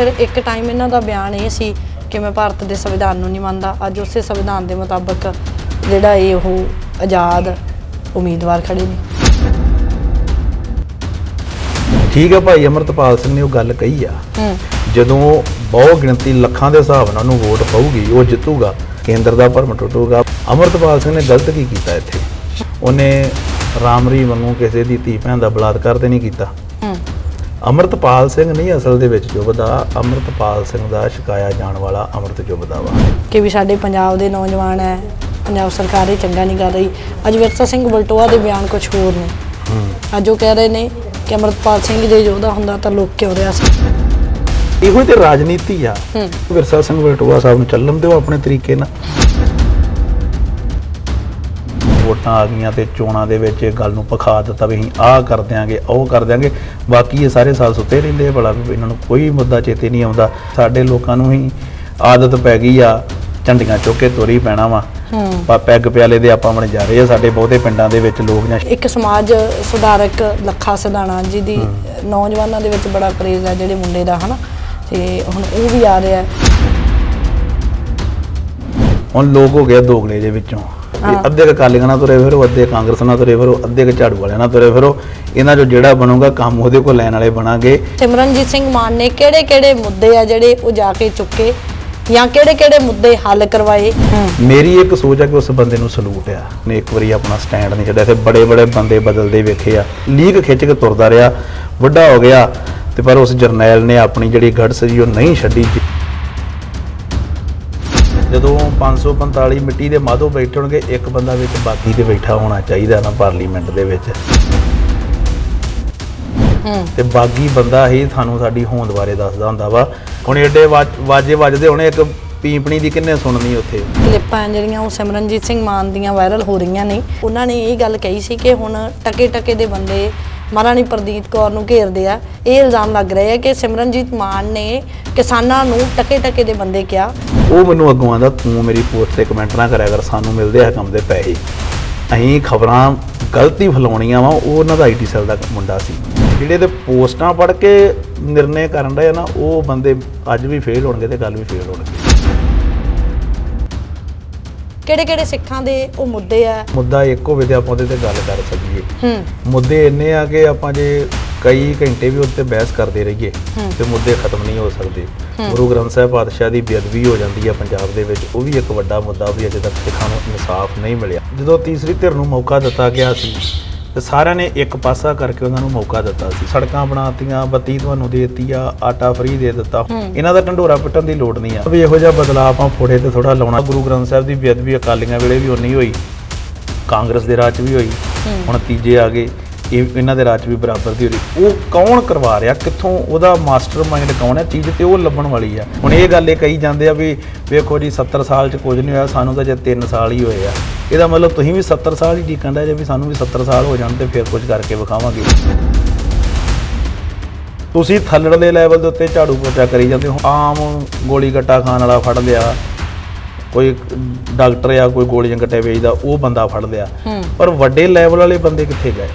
ਫਿਰ ਇੱਕ ਟਾਈਮ ਇਹਨਾਂ ਦਾ ਬਿਆਨ ਇਹ ਸੀ ਕਿ ਮੈਂ ਭਾਰਤ ਦੇ ਸੰਵਿਧਾਨ ਨੂੰ ਨਹੀਂ ਮੰਨਦਾ। ਅੱਜ ਉਸੇ ਸੰਵਿਧਾਨ ਦੇ ਮੁਤਾਬਕ ਜਿਹੜਾ ਇਹ ਉਹ ਆਜ਼ਾਦ ਉਮੀਦਵਾਰ ਖੜੇ ਨੇ। ਠੀਕ ਹੈ ਭਾਈ ਅਮਰਤਪਾਲ ਸਿੰਘ ਨੇ ਉਹ ਗੱਲ ਕਹੀ ਆ। ਜਦੋਂ ਬਹੁ ਗਿਣਤੀ ਲੱਖਾਂ ਦੇ ਹਿਸਾਬ ਨਾਲ ਉਹਨੂੰ ਵੋਟ ਪਊਗੀ ਉਹ ਜਿੱਤੂਗਾ ਕੇਂਦਰ ਦਾ ਭਰਮ ਟੁੱਟੂਗਾ। ਅਮਰਤਪਾਲ ਸਿੰਘ ਨੇ ਗਲਤ ਕੀ ਕੀਤਾ ਇੱਥੇ? ਉਹਨੇ ਰਾਮਰੀ ਵਾਂਗੂ ਕਿਸੇ ਦੀ ਧੀ ਭੈਣ ਦਾ ਬਲਾਤਕਾਰ ਤੇ ਨਹੀਂ ਕੀਤਾ। ਅਮਰਤਪਾਲ ਸਿੰਘ ਨਹੀਂ ਅਸਲ ਦੇ ਵਿੱਚ ਚੁੱਭਦਾ ਅਮਰਤਪਾਲ ਸਿੰਘ ਦਾ ਸ਼ਿਕਾਇਆ ਜਾਣ ਵਾਲਾ ਅਮਰਤ ਚੁੱਭਦਾ ਵਾ। ਕਿ ਵੀ ਸਾਡੇ ਪੰਜਾਬ ਦੇ ਨੌਜਵਾਨ ਹੈ ਪੰਜਾਬ ਸਰਕਾਰ ਇਹ ਚੰਗਾ ਨਹੀਂ ਕਰ ਰਹੀ। ਅੱਜ ਵਿਰਸਾ ਸਿੰਘ ਬਲਟੋਆ ਦੇ ਬਿਆਨ ਕੁਝ ਹੋਰ ਨੇ। ਹੂੰ। ਅੱਜ ਉਹ ਕਹਿ ਰਹੇ ਨੇ ਕਿ ਅਮਰਪਾਲ ਸਿੰਘ ਜੇ ਯੋਧਾ ਹੁੰਦਾ ਤਾਂ ਲੋਕ ਕਿਉਂ ਰਿਹਾ ਸੀ? ਇਹੋ ਤੇ ਰਾਜਨੀਤੀ ਆ। ਵਿਰਸਾ ਸਿੰਘ ਵਲਟੋਆ ਸਾਹਿਬ ਨੂੰ ਚੱਲਣ ਦਿਓ ਆਪਣੇ ਤਰੀਕੇ ਨਾਲ। ਵੋਟਾਂ ਆ ਗਈਆਂ ਤੇ ਚੋਣਾਂ ਦੇ ਵਿੱਚ ਇਹ ਗੱਲ ਨੂੰ ਪਖਾ ਦਿੱਤਾ ਵੀ ਅਸੀਂ ਆਹ ਕਰ ਦਿਆਂਗੇ ਉਹ ਕਰ ਦਿਆਂਗੇ। ਬਾਕੀ ਇਹ ਸਾਰੇ ਸਾਲ ਸੁੱਤੇ ਰਹਿੰਦੇ ਭਲਾ ਇਹਨਾਂ ਨੂੰ ਕੋਈ ਮੁੱਦਾ ਚੇਤੇ ਨਹੀਂ ਆਉਂਦਾ। ਸਾਡੇ ਲੋਕਾਂ ਨੂੰ ਹੀ ਆਦਤ ਪੈ ਗਈ ਆ ਝੰਡੀਆਂ ਚੁੱਕ ਕੇ ਤੋਰੀ ਪੈਣਾ ਵਾ। ਹੂੰ। ਪਾ ਪੈਗ ਪਿਆਲੇ ਦੇ ਆਪਾਂ ਬਣ ਜਾ ਰਹੇ ਆ ਸਾਡੇ ਬਹੁਤੇ ਪਿੰਡਾਂ ਦੇ ਵਿੱਚ ਲੋਕ ਜਾਂ ਇੱਕ ਸਮਾਜ ਸੁਧਾਰਕ ਲੱਖਾ ਸਿਧਾਣਾ ਜਿਹਦੀ ਨੌਜਵਾਨਾਂ ਦੇ ਵਿੱਚ ਬੜਾ ਕਰੇਜ਼ ਹੈ ਜਿਹੜੇ ਮੁੰਡੇ ਦਾ ਹਨਾ? ਤੇ ਹੁਣ ਉਹ ਵੀ ਆ ਰਿਹਾ। ਹੈ ਹੁਣ ਲੋਕ ਹੋ ਗਿਆ ਦੋਗਲੇ ਦੇ ਵਿੱਚੋਂ। ਇਹ ਅੱਧੇ ਕੁ ਅਕਾਲੀਆਂ ਨਾਲ ਤੁਰੇ ਫਿਰੋ ਅੱਧੇ ਕਾਂਗਰਸ ਨਾਲ ਤੁਰੇ ਫਿਰੋ ਅੱਧੇ ਕੁ ਝਾੜੂ ਵਾਲਿਆਂ ਨਾਲ ਤੁਰੇ ਫਿਰੋ। ਇਹਨਾਂ ਚੋਂ ਜਿਹੜਾ ਬਣੂਗਾ ਕੰਮ ਉਹਦੇ ਕੋਲ ਲੈਣ ਵਾਲੇ ਬਣਾਂਗੇ। ਸਿਮਰਨਜੀਤ ਸਿੰਘ ਮਾਨ ਨੇ ਕਿਹੜੇ ਕਿਹੜੇ ਮੁੱਦੇ ਆ ਜਿਹੜੇ ਉਹ ਜਾ ਕੇ ਚੁੱਕੇ ਜਾਂ ਕਿਹੜੇ ਕਿਹੜੇ ਮੁੱਦੇ ਹੱਲ ਕਰਵਾਏ? ਮੇਰੀ ਇੱਕ ਸੋਚ ਆ ਕਿ ਉਸ ਬੰਦੇ ਨੂੰ ਸਲੂਟ ਆ। ਨੇ ਇੱਕ ਵਾਰੀ ਆਪਣਾ ਸਟੈਂਡ ਨਹੀਂ ਛੱਡਿਆ ਤੇ ਬੜੇ ਬੜੇ ਬੰਦੇ ਬਦਲਦੇ ਵੇਖੇ ਆ। ਲੀਕ ਖਿੱਚ ਕੇ ਤੁਰਦਾ ਰਿਹਾ ਵੱਡਾ ਹੋ ਗਿਆ ਤੇ ਪਰ ਉਸ ਜਰਨੈਲ ਨੇ ਆਪਣੀ ਜਿਹੜੀ ਗੜਸ ਸੀ ਉਹ ਨਹੀਂ ਛੱਡੀ। ਜਦੋਂ 545 ਮਿੱਟੀ ਦੇ ਮਾਧੋ ਬੈਠੇ ਹੋਣਗੇ ਇੱਕ ਬੰਦਾ ਵਿੱਚ ਬਾਗੀ ਤੇ ਬੈਠਾ ਹੋਣਾ ਚਾਹੀਦਾ ਨਾ ਪਾਰਲੀਮੈਂਟ ਦੇ ਵਿੱਚ। ਤੇ ਬਾਗੀ ਬੰਦਾ ਹੀ ਤੁਹਾਨੂੰ ਸਾਡੀ ਹੋਂਦ ਬਾਰੇ ਦੱਸਦਾ ਹੁੰਦਾ ਵਾ। ਹੁਣ ਏਡੇ ਵਾਜ- ਵਾਜੇ ਵੱਜਦੇ ਹੋਣੇ ਇੱਕ ਪੀਂਪਣੀ ਦੀ ਕਿੰਨੇ ਸੁਣਨੀ ਉੱਥੇ? ਕਲਿੱਪਾਂ ਜਿਹੜੀਆਂ ਉਹ ਸਿਮਰਨਜੀਤ ਸਿੰਘ ਮਾਨ ਦੀਆਂ ਵਾਇਰਲ ਹੋ ਰਹੀਆਂ ਨੇ। ਉਹਨਾਂ ਨੇ ਇਹ ਗੱਲ ਕਹੀ ਸੀ ਕਿ ਹੁਣ ਟਕੇ ਟਕੇ ਦੇ ਬੰਦੇ ਮਹਾਰਾਣੀ ਪ੍ਰਦੀਪ ਕੌਰ ਨੂੰ ਘੇਰਦੇ ਆ, ਇਹ ਇਲਜ਼ਾਮ ਲੱਗ ਰਹੇ ਆ ਕਿ ਸਿਮਰਨਜੀਤ ਮਾਨ ਨੇ ਕਿਸਾਨਾਂ ਨੂੰ ਟਕੇ ਟਕੇ ਦੇ ਬੰਦੇ ਕਿਹਾ। ਉਹ ਮੈਨੂੰ ਅੱਗੋਂ ਆਂਦਾ, ਤੂੰ ਮੇਰੀ ਪੋਸਟ ਤੇ ਕਮੈਂਟ ਨਾ ਕਰਿਆ ਕਰ, ਸਾਨੂੰ ਮਿਲਦੇ ਆ ਕੰਮ ਦੇ ਪੈਸੇ। ਅਸੀਂ ਖਬਰਾਂ ਗਲਤੀ ਫਲਾਉਣੀਆਂ ਵਾ, ਉਹ ਉਹਨਾਂ ਦਾ ਆਈਟੀ ਸੈੱਲ ਦਾ ਮੁੰਡਾ ਸੀ। ਜਿਹੜੇ ਤੇ ਪੋਸਟਾਂ ਪੜ੍ਹ ਕੇ ਨਿਰਣੇ ਕਰਨ ਰਹੇ ਆ ਨਾ, ਉਹ ਬੰਦੇ ਅੱਜ ਵੀ ਫੇਲ ਹੋਣਗੇ ਤੇ ਕੱਲ ਵੀ ਫੇਲ ਹੋਣਗੇ। ਕਿਹੜੇ ਕਿਹੜੇ ਸਿੱਖਾਂ ਦੇ ਉਹ ਮੁੱਦੇ ਆ? ਮੁੱਦਾ ਇੱਕ ਹੋਵੇ ਤੇ ਆਪਾਂ ਉਹਦੇ ਤੇ ਗੱਲ ਕਰ ਸਕੀਏ। ਹੂੰ। ਮੁੱਦੇ ਇੰਨੇ ਆ ਕਿ ਆਪਾਂ ਜੇ ਕਈ ਘੰਟੇ ਵੀ ਉੱਤੇ ਬਹਿਸ ਕਰਦੇ ਰਹੀਏ ਹੂੰ। ਤੇ ਮੁੱਦੇ ਖਤਮ ਨਹੀਂ ਹੋ ਸਕਦੇ। ਗੁਰੂ ਗ੍ਰੰਥ ਸਾਹਿਬ ਪਾਤਸ਼ਾਹ ਦੀ ਬੇਅਦਬੀ ਹੋ ਜਾਂਦੀ ਆ ਪੰਜਾਬ ਦੇ ਵਿੱਚ ਉਹ ਵੀ ਇੱਕ ਵੱਡਾ ਮੁੱਦਾ ਵੀ ਅਜੇ ਤੱਕ ਸਿੱਖਾਂ ਨੂੰ ਇਨਸਾਫ ਨਹੀਂ ਮਿਲਿਆ। ਜਦੋਂ ਤੀਸਰੀ ਧਿਰ ਨੂੰ ਮੌਕਾ ਦਿੱਤਾ ਗਿਆ ਸੀ ਤੇ ਸਾਰਿਆਂ ਨੇ ਇੱਕ ਪਾਸਾ ਕਰਕੇ ਉਹਨਾਂ ਨੂੰ ਮੌਕਾ ਦਿੱਤਾ ਸੀ। ਸੜਕਾਂ ਬਣਾਤੀਆਂ ਬੱਤੀ ਤੁਹਾਨੂੰ ਦੇ ਦਿੱਤੀ ਆ ਆਟਾ ਫ੍ਰੀ ਦੇ ਦਿੱਤਾ। ਇਹਨਾਂ ਦਾ ਢੰਡੋਰਾ ਪਿੱਟਣ ਦੀ ਲੋੜ ਨਹੀਂ ਆ। ਵੀ ਇਹੋ ਜਿਹਾ ਬਦਲਾਅ ਆਪਾਂ ਫੋੜੇ ਤੇ ਥੋੜਾ ਲਾਉਣਾ। ਗੁਰੂ ਗ੍ਰੰਥ ਸਾਹਿਬ ਦੀ ਬੇਅਦਬੀ ਅਕਾਲੀਆਂ ਵੇਲੇ ਵੀ ਉਨੀ ਹੋਈ। ਕਾਂਗਰਸ ਦੇ ਰਾਜ 'ਚ ਵੀ ਹੋਈ। ਹੁਣ ਤੀਜੇ ਆ ਗਏ। ਇਹ ਇਹਨਾਂ ਦੇ ਰਾਜ 'ਚ ਵੀ ਬਰਾਬਰ ਦੀ ਹੋ ਰਹੀ ਉਹ ਕੌਣ ਕਰਵਾ ਰਿਹਾ? ਕਿੱਥੋਂ? ਉਹਦਾ ਮਾਸਟਰਮਾਈਂਡ ਕੌਣ ਹੈ? ਚੀਜ਼ ਤੇ ਉਹ ਲੱਭਣ ਵਾਲੀ ਆ। ਹੁਣ ਇਹ ਗੱਲ ਇਹ ਕਹੀ ਜਾਂਦੇ ਆ ਵੀ ਵੇਖੋ ਜੀ 70 ਸਾਲ 'ਚ ਕੁਝ ਨਹੀਂ ਹੋਇਆ। ਸਾਨੂੰ ਤਾਂ ਜੇ 3 ਸਾਲ ਹੀ ਹੋਏ ਆ। ਇਹਦਾ ਮਤਲਬ ਤੁਸੀਂ ਵੀ 70 ਸਾਲ ਹੀ ਡੀਕਣ ਦਾ ਜੇ ਵੀ ਸਾਨੂੰ ਵੀ 70 ਸਾਲ ਹੋ ਜਾਣ ਤੇ ਫਿਰ ਕੁਝ ਕਰਕੇ ਵਿਖਾਵਾਂਗੇ। ਤੁਸੀਂ ਥੱਲੜਲੇ ਲੈਵਲ ਦੇ ਉੱਤੇ ਝਾੜੂ ਪੋਚਾ ਕਰੀ ਜਾਂਦੇ ਹੋ। ਆਮ ਗੋਲੀ ਗੱਟਾ ਖਾਣ ਵਾਲਾ ਫੜ ਲਿਆ। ਕੋਈ ਡਾਕਟਰ ਆ ਕੋਈ ਗੋਲੀਆਂ ਗੱਟੇ ਵੇਚਦਾ ਉਹ ਬੰਦਾ ਫੜ ਲਿਆ। ਪਰ ਵੱਡੇ ਲੈਵਲ ਵਾਲੇ ਬੰਦੇ ਕਿੱਥੇ ਗਏ?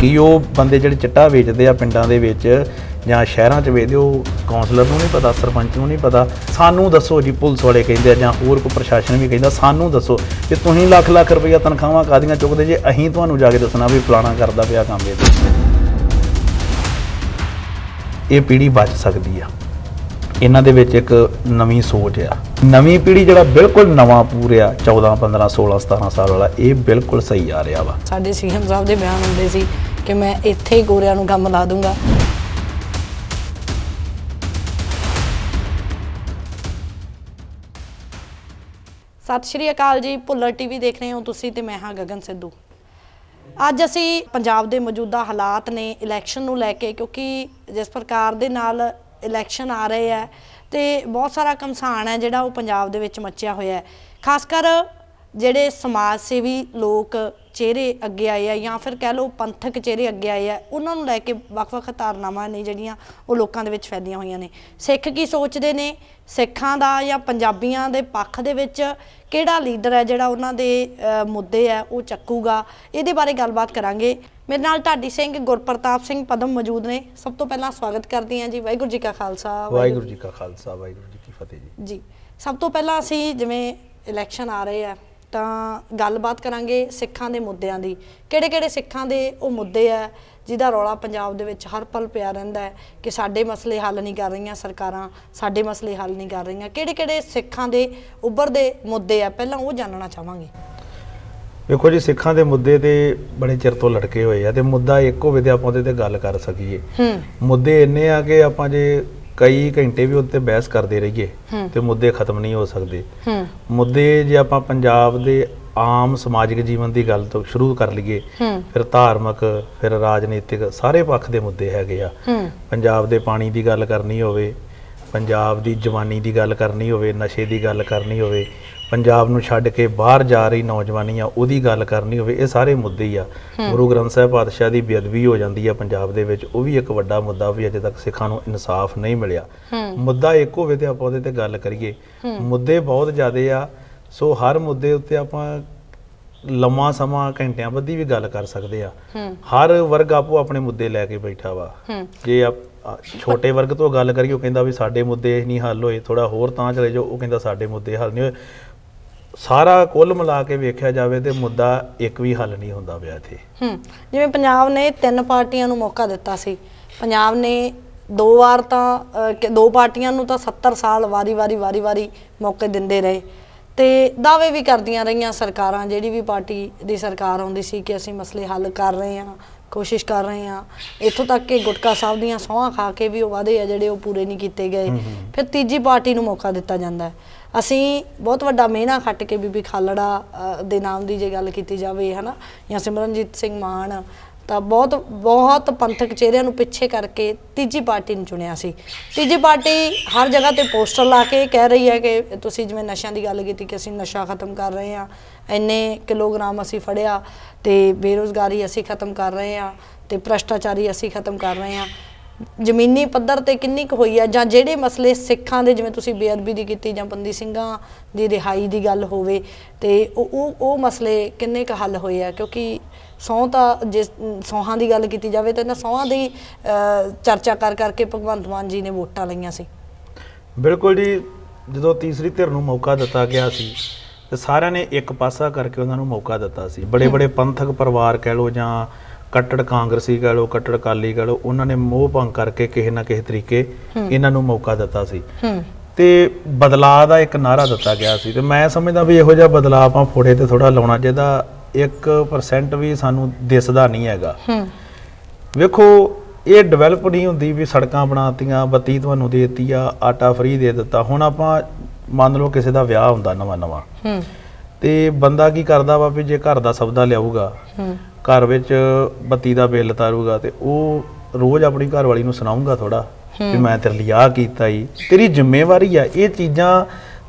ਕੀ ਉਹ ਬੰਦੇ ਜਿਹੜੇ ਚਿੱਟਾ ਵੇਚਦੇ ਆ ਪਿੰਡਾਂ ਦੇ ਵਿੱਚ ਜਾਂ ਸ਼ਹਿਰਾਂ 'ਚ ਵੇਚਦੇ ਉਹ ਕਾਉਂਸਲਰ ਨੂੰ ਨਹੀਂ ਪਤਾ, ਸਰਪੰਚ ਨੂੰ ਨਹੀਂ ਪਤਾ, ਸਾਨੂੰ ਦੱਸੋ ਜੀ, ਪੁਲਿਸ ਵਾਲੇ ਕਹਿੰਦੇ ਆ ਜਾਂ ਹੋਰ ਕੋਈ ਪ੍ਰਸ਼ਾਸਨ ਵੀ ਕਹਿੰਦਾ, ਸਾਨੂੰ ਦੱਸੋ ਕਿ ਤੁਸੀਂ ਲੱਖ ਲੱਖ ਰੁਪਈਆ ਤਨਖਾਹਾਂ ਕਾਦੀਆਂ ਚੁੱਕਦੇ ਜੇ, ਅਸੀਂ ਤੁਹਾਨੂੰ ਜਾ ਕੇ ਦੱਸਣਾ ਵੀ ਫਲਾਣਾ ਕਰਦਾ ਪਿਆ ਕੰਮ ਇਹ ਇਹ ਪੀੜ੍ਹੀ ਬਚ ਸਕਦੀ ਆ। ਇਹਨਾਂ ਦੇ ਵਿੱਚ ਇੱਕ ਨਵੀਂ ਸੋਚ ਆ। ਨਵੀਂ ਪੀੜ੍ਹੀ ਜਿਹੜਾ ਬਿਲਕੁਲ ਨਵਾਂ ਪੂਰਿਆ 14 15 16 17 ਸਾਲ ਵਾਲਾ, ਇਹ ਬਿਲਕੁਲ ਸਹੀ ਆ ਰਿਹਾ ਵਾ। ਸਾਡੇ ਸੀਐਮ ਸਾਹਿਬ ਦੇ ਬਿਆਨ ਹੁੰਦੇ ਸੀ ਕਿ ਮੈਂ ਇੱਥੇ ਹੀ ਗੋਰਿਆਂ ਨੂੰ ਕੰਮ ਲਾ ਦੂੰਗਾ। ਸਤਿ ਸ਼੍ਰੀ ਅਕਾਲ ਜੀ, ਭੁੱਲਰ ਟੀਵੀ ਦੇਖ ਰਹੇ ਹੋ ਤੁਸੀਂ ਤੇ ਮੈਂ ਹਾਂ ਗਗਨ ਸਿੱਧੂ। ਅੱਜ ਅਸੀਂ ਪੰਜਾਬ ਦੇ ਮੌਜੂਦਾ ਹਾਲਾਤ ਨੇ ਇਲੈਕਸ਼ਨ ਨੂੰ ਲੈ ਕੇ, ਕਿਉਂਕਿ ਜਿਸ ਪ੍ਰਕਾਰ ਦੇ ਨਾਲ ਇਲੈਕਸ਼ਨ ਆ ਰਹੇ ਹੈ ਤੇ ਬਹੁਤ ਸਾਰਾ ਕਮਸਾਨ ਹੈ ਜਿਹੜਾ ਉਹ ਪੰਜਾਬ ਦੇ ਵਿੱਚ ਮੱਚਿਆ ਹੋਇਆ ਹੈ। ਖਾਸ ਕਰ ਜਿਹੜੇ ਸਮਾਜ ਸੇਵੀ ਲੋਕ ਚਿਹਰੇ ਅੱਗੇ ਆਏ ਆ ਜਾਂ ਫਿਰ ਕਹਿ ਲਓ ਪੰਥਕ ਚਿਹਰੇ ਅੱਗੇ ਆਏ ਆ ਉਹਨਾਂ ਨੂੰ ਲੈ ਕੇ ਵੱਖ-ਵੱਖ ਧਾਰਨਾਵਾਂ ਨੇ ਜਿਹੜੀਆਂ ਉਹ ਲੋਕਾਂ ਦੇ ਵਿੱਚ ਫੈਲੀਆਂ ਹੋਈਆਂ ਨੇ। ਸਿੱਖ ਕੀ ਸੋਚਦੇ ਨੇ? ਸਿੱਖਾਂ ਦਾ ਜਾਂ ਪੰਜਾਬੀਆਂ ਦੇ ਪੱਖ ਦੇ ਵਿੱਚ ਕਿਹੜਾ ਲੀਡਰ ਹੈ ਜਿਹੜਾ ਉਹਨਾਂ ਦੇ ਮੁੱਦੇ ਆ ਉਹ ਚੱਕੂਗਾ? ਇਹਦੇ ਬਾਰੇ ਗੱਲਬਾਤ ਕਰਾਂਗੇ। ਮੇਰੇ ਨਾਲ ਢਾਡੀ ਸਿੰਘ ਗੁਰਪ੍ਰਤਾਪ ਸਿੰਘ ਪਦਮ ਮੌਜੂਦ ਨੇ। ਸਭ ਤੋਂ ਪਹਿਲਾਂ ਸਵਾਗਤ ਕਰਦੀ ਹਾਂ ਜੀ। ਵਾਹਿਗੁਰੂ ਜੀ ਕਾ ਖਾਲਸਾ ਵਾਹਿਗੁਰੂ ਜੀ ਕਾ ਖਾਲਸਾ ਵਾਹਿਗੁਰੂ ਜੀ ਕੀ ਫਤਿਹ ਜੀ। ਜੀ ਸਭ ਤੋਂ ਪਹਿਲਾਂ ਅਸੀਂ ਜਿਵੇਂ ਇਲੈਕਸ਼ਨ ਆ ਰਹੇ ਆ ਤਾਂ ਗੱਲਬਾਤ ਕਰਾਂਗੇ ਸਿੱਖਾਂ ਦੇ ਮੁੱਦਿਆਂ ਦੀ। ਕਿਹੜੇ ਕਿਹੜੇ ਸਿੱਖਾਂ ਦੇ ਉਹ ਮੁੱਦੇ ਆ ਜਿਹਦਾ ਰੌਲਾ ਪੰਜਾਬ ਦੇ ਵਿੱਚ ਹਰ ਪਲ ਪਿਆ ਰਹਿੰਦਾ ਹੈ ਕਿ ਸਾਡੇ ਮਸਲੇ ਹੱਲ ਨਹੀਂ ਕਰ ਰਹੀਆਂ ਸਰਕਾਰਾਂ ਸਾਡੇ ਮਸਲੇ ਹੱਲ ਨਹੀਂ ਕਰ ਰਹੀਆਂ। ਕਿਹੜੇ ਕਿਹੜੇ ਸਿੱਖਾਂ ਦੇ ਉੱਭਰਦੇ ਮੁੱਦੇ ਆ ਪਹਿਲਾਂ ਉਹ ਜਾਣਨਾ ਚਾਹਾਂਗੇ। ਵੇਖੋ ਜੀ ਸਿੱਖਾਂ ਦੇ ਮੁੱਦੇ ਤੇ ਬੜੇ ਚਿਰ ਤੋਂ ਲਟਕੇ ਹੋਏ ਆ ਤੇ ਮੁੱਦਾ ਇੱਕ ਹੋਵੇ ਤੇ ਆਪਾਂ ਉਹਦੇ ਤੇ ਗੱਲ ਕਰ ਸਕੀਏ। ਹੂੰ। ਮੁੱਦੇ ਇੰਨੇ ਆ ਕਿ ਆਪਾਂ ਜੇ ਕਈ ਘੰਟੇ ਵੀ ਉੱਤੇ ਬਹਿਸ ਕਰਦੇ ਰਹੀਏ। ਤੇ ਮੁੱਦੇ ਖਤਮ ਨਹੀਂ ਹੋ ਸਕਦੇ। ਮੁੱਦੇ ਜੇ ਆਪਾਂ ਪੰਜਾਬ ਦੇ ਆਮ ਸਮਾਜਿਕ ਜੀਵਨ ਦੀ ਗੱਲ ਤੋਂ ਸ਼ੁਰੂ ਕਰ ਲਈਏ ਫਿਰ ਧਾਰਮਿਕ ਫਿਰ ਰਾਜਨੀਤਿਕ ਸਾਰੇ ਪੱਖ ਦੇ ਮੁੱਦੇ ਹੈਗੇ ਆ। ਪੰਜਾਬ ਦੇ ਪਾਣੀ ਦੀ ਗੱਲ ਕਰਨੀ ਹੋਵੇ ਪੰਜਾਬ ਦੀ ਜਵਾਨੀ ਦੀ ਗੱਲ ਕਰਨੀ ਹੋਵੇ ਨਸ਼ੇ ਦੀ ਗੱਲ ਕਰਨੀ ਹੋਵੇ ਪੰਜਾਬ ਨੂੰ ਛੱਡ ਕੇ ਬਾਹਰ ਜਾ ਰਹੀ ਨੌਜਵਾਨੀ ਆ ਉਹਦੀ ਗੱਲ ਕਰਨੀ ਹੋਵੇ ਇਹ ਸਾਰੇ ਮੁੱਦੇ ਹੀ ਆ। ਗੁਰੂ ਗ੍ਰੰਥ ਸਾਹਿਬ ਪਾਤਸ਼ਾਹ ਦੀ ਬੇਅਦਬੀ ਹੋ ਜਾਂਦੀ ਆ ਪੰਜਾਬ ਦੇ ਵਿੱਚ ਉਹ ਵੀ ਇੱਕ ਵੱਡਾ ਮੁੱਦਾ ਵੀ ਅਜੇ ਤੱਕ ਸਿੱਖਾਂ ਨੂੰ ਇਨਸਾਫ ਨਹੀਂ ਮਿਲਿਆ। ਮੁੱਦਾ ਇੱਕ ਹੋਵੇ ਤੇ ਆਪਾਂ ਉਹਦੇ ਤੇ ਗੱਲ ਕਰੀਏ ਮੁੱਦੇ ਬਹੁਤ ਜ਼ਿਆਦੇ ਆ ਸੋ ਹਰ ਮੁੱਦੇ ਉੱਤੇ ਆਪਾਂ ਲੰਮਾ ਸਮਾਂ ਘੰਟਿਆਂ ਬੱਧੀ ਵੀ ਗੱਲ ਕਰ ਸਕਦੇ ਆ। ਹਰ ਵਰਗ ਆਪੋ ਆਪਣੇ ਮੁੱਦੇ ਲੈ ਕੇ ਬੈਠਾ ਵਾ। ਜੇ ਆਪ ਆ, ਛੋਟੇ ਵਰਗ ਤੋਂ ਗੱਲ ਕਰੀਏ ਉਹ ਕਹਿੰਦਾ ਵੀ ਸਾਡੇ ਮੁੱਦੇ ਨਹੀਂ ਹੱਲ ਹੋਏ ਥੋੜਾ ਹੋਰ ਤਾਂ ਚਲੇ ਜਾਓ ਉਹ ਕਹਿੰਦਾ ਸਾਡੇ ਮੁੱਦੇ ਹੱਲ ਨਹੀਂ ਹੋਏ। ਸਾਰਾ ਕੁੱਲ ਮਿਲਾ ਕੇ ਵੇਖਿਆ ਜਾਵੇ ਤੇ ਮੁੱਦਾ ਇੱਕ ਵੀ ਹੱਲ ਨਹੀਂ ਹੁੰਦਾ ਪਿਆ ਇੱਥੇ। ਹੂੰ ਜਿਵੇਂ ਪੰਜਾਬ ਨੇ ਤਿੰਨ ਪਾਰਟੀਆਂ ਨੂੰ ਮੌਕਾ ਦਿੱਤਾ ਸੀ। ਪੰਜਾਬ ਨੇ ਦੋ ਵਾਰ ਤਾਂ ਅਹ, ਕਿ ਦੋ ਪਾਰਟੀਆਂ ਨੂੰ ਤਾਂ 70 ਸਾਲ ਵਾਰੀ-ਵਾਰੀ ਵਾਰੀ-ਵਾਰੀ ਮੌਕੇ ਦਿੰਦੇ ਰਹੇ। ਤੇ ਦਾਅਵੇ ਵੀ ਕਰਦੀਆਂ ਰਹੀਆਂ ਸਰਕਾਰਾਂ ਜਿਹੜੀ ਵੀ ਪਾਰਟੀ ਦੀ ਸਰਕਾਰ ਆਉਂਦੀ ਸੀ ਕਿ ਅਸੀਂ ਮਸਲੇ ਹੱਲ ਕਰ ਰਹੇ ਹਾਂ ਕੋਸ਼ਿਸ਼ ਕਰ ਰਹੇ ਹਾਂ। ਇੱਥੋਂ ਤੱਕ ਕਿ ਗੁਟਕਾ ਸਾਹਿਬ ਦੀਆਂ ਸਹੁੰਆਂ ਖਾ ਕੇ ਵੀ ਉਹ ਵਾਅਦੇ ਆ ਜਿਹੜੇ ਉਹ ਪੂਰੇ ਨਹੀਂ ਕੀਤੇ ਗਏ। ਫਿਰ ਤੀਜੀ ਪਾਰਟੀ ਨੂੰ ਮੌਕਾ ਦਿੱਤਾ ਜਾਂਦਾ ਹੈ। ਅਸੀਂ ਬਹੁਤ ਵੱਡਾ ਮਿਹਨਾ ਖੱਟ ਕੇ ਬੀਬੀ ਖਾਲੜਾ ਅ, ਦੇ ਨਾਮ ਦੀ ਜੇ ਗੱਲ ਕੀਤੀ ਜਾਵੇ ਹਨਾ ਜਾਂ ਸਿਮਰਨਜੀਤ ਸਿੰਘ ਮਾਨ ਤਾਂ ਬਹੁਤ ਬਹੁਤ ਪੰਥਕ ਚਿਹਰਿਆਂ ਨੂੰ ਪਿੱਛੇ ਕਰਕੇ ਤੀਜੀ ਪਾਰਟੀ ਨੂੰ ਚੁਣਿਆ ਸੀ। ਤੀਜੀ ਪਾਰਟੀ ਹਰ ਜਗ੍ਹਾ ਤੇ ਪੋਸਟਰ ਲਾ ਕੇ ਕਹਿ ਰਹੀ ਹੈ ਕਿ ਤੁਸੀਂ ਜਿਵੇਂ ਨਸ਼ਿਆਂ ਦੀ ਗੱਲ ਕੀਤੀ ਕਿ ਅਸੀਂ ਨਸ਼ਾ ਖਤਮ ਕਰ ਰਹੇ ਹਾਂ ਇੰਨੇ ਕਿਲੋਗ੍ਰਾਮ ਅਸੀਂ ਫੜਿਆ ਤੇ ਬੇਰੋਜ਼ਗਾਰੀ ਅਸੀਂ ਖਤਮ ਕਰ ਰਹੇ ਹਾਂ ਤੇ ਭ੍ਰਸ਼ਟਾਚਾਰੀ ਅਸੀਂ ਖਤਮ ਕਰ ਰਹੇ ਹਾਂ। ਜ਼ਮੀਨੀ ਪੱਧਰ ਤੇ ਕਿੰਨੀ ਕੁ ਹੋਈ ਆ? ਜਾਂ ਜਿਹੜੇ ਮਸਲੇ ਸਿੱਖਾਂ ਦੇ ਜਿਵੇਂ ਤੁਸੀਂ ਬੇਅਦਬੀ ਦੀ ਕੀਤੀ ਜਾਂ ਬੰਦੀ ਸਿੰਘਾਂ ਦੀ ਰਿਹਾਈ ਦੀ ਗੱਲ ਹੋਵੇ ਤੇ ਉਹ ਉਹ ਮਸਲੇ ਕਿੰਨੇ ਕੁ ਹੱਲ ਹੋਏ ਆ? ਕਿਉਂਕਿ ਸਹੁੰ ਤਾਂ ਜੇ ਸੌਹਾਂ ਦੀ ਗੱਲ ਕੀਤੀ ਜਾਵੇ ਤਾਂ ਇਹਨਾਂ ਸਹੁੰ ਦੀ ਚਰਚਾ ਕਰ ਕਰਕੇ ਭਗਵੰਤ ਮਾਨ ਜੀ ਨੇ ਵੋਟਾਂ ਲਈਆਂ ਸੀ। ਬਿਲਕੁਲ ਜੀ। ਜਦੋਂ ਤੀਸਰੀ ਧਿਰ ਨੂੰ ਮੌਕਾ ਦਿੱਤਾ ਗਿਆ ਸੀ ਤੇ ਸਾਰਿਆਂ ਨੇ ਇੱਕ ਪਾਸਾ ਕਰਕੇ ਉਹਨਾਂ ਨੂੰ ਮੌਕਾ ਦਿੱਤਾ ਸੀ। ਬੜੇ ਬੜੇ ਪੰਥਕ ਪਰਿਵਾਰ ਕਹਿ ਲੋ ਜਾਂ ਕੱਟੜ ਕਾਂਗਰਸੀ ਕਹਿ ਲੋ ਕੱਟੜ ਕਾਲੀ ਕਹਿ ਲੋ ਉਹਨਾਂ ਨੇ ਮੋਹ ਭੰਗ ਕਰਕੇ ਕਿਸੇ ਨਾ ਕਿਸੇ ਤਰੀਕੇ ਇਹਨਾਂ ਨੂੰ ਮੌਕਾ ਦਿੱਤਾ ਸੀ। ਤੇ ਬਦਲਾਅ ਦਾ ਇੱਕ ਨਾਰਾ ਦਿੱਤਾ ਗਿਆ ਸੀ ਤੇ ਮੈਂ ਸਮਝਦਾ ਵੀ ਇਹੋ ਜਿਹਾ ਬਦਲਾਅ ਆਪਾਂ ਫੋੜੇ ਤੇ ਥੋੜਾ ਲਾਉਣਾ ਚਾਹੀਦਾ 1% ਵੀ ਸਾਨੂੰ ਦਿਸਦਾ ਨਹੀਂ ਹੈਗਾ। ਵੇਖੋ ਇਹ ਡਿਵੈਲਪ ਨਹੀਂ ਹੁੰਦੀ ਵੀ ਸੜਕਾਂ ਬਣਾਤੀਆਂ ਬੱਤੀ ਤੁਹਾਨੂੰ ਦੇ ਦਿੱਤੀ ਆ ਆਟਾ ਫ੍ਰੀ ਦੇ ਦਿੱਤਾ। ਹੁਣ ਆਪਾਂ ਮੰਨ ਲਓ ਕਿਸੇ ਦਾ ਵਿਆਹ ਹੁੰਦਾ ਨਵਾਂ ਨਵਾਂ ਤੇ ਬੰਦਾ ਕੀ ਕਰਦਾ ਵਾ ਵੀ ਜੇ ਘਰ ਦਾ ਸੌਦਾ ਲਿਆਊਗਾ ਘਰ ਵਿੱਚ ਬੱਤੀ ਦਾ ਬਿੱਲ ਤਾਰੂਗਾ ਤੇ ਉਹ ਰੋਜ਼ ਆਪਣੀ ਘਰ ਵਾਲੀ ਨੂੰ ਸੁਣਾਊਗਾ ਥੋੜਾ ਵੀ ਮੈਂ ਤੇਰੇ ਲਈ ਆਹ ਕੀਤਾ ਈ। ਤੇਰੀ ਜ਼ਿੰਮੇਵਾਰੀ ਆ ਇਹ ਚੀਜ਼ਾਂ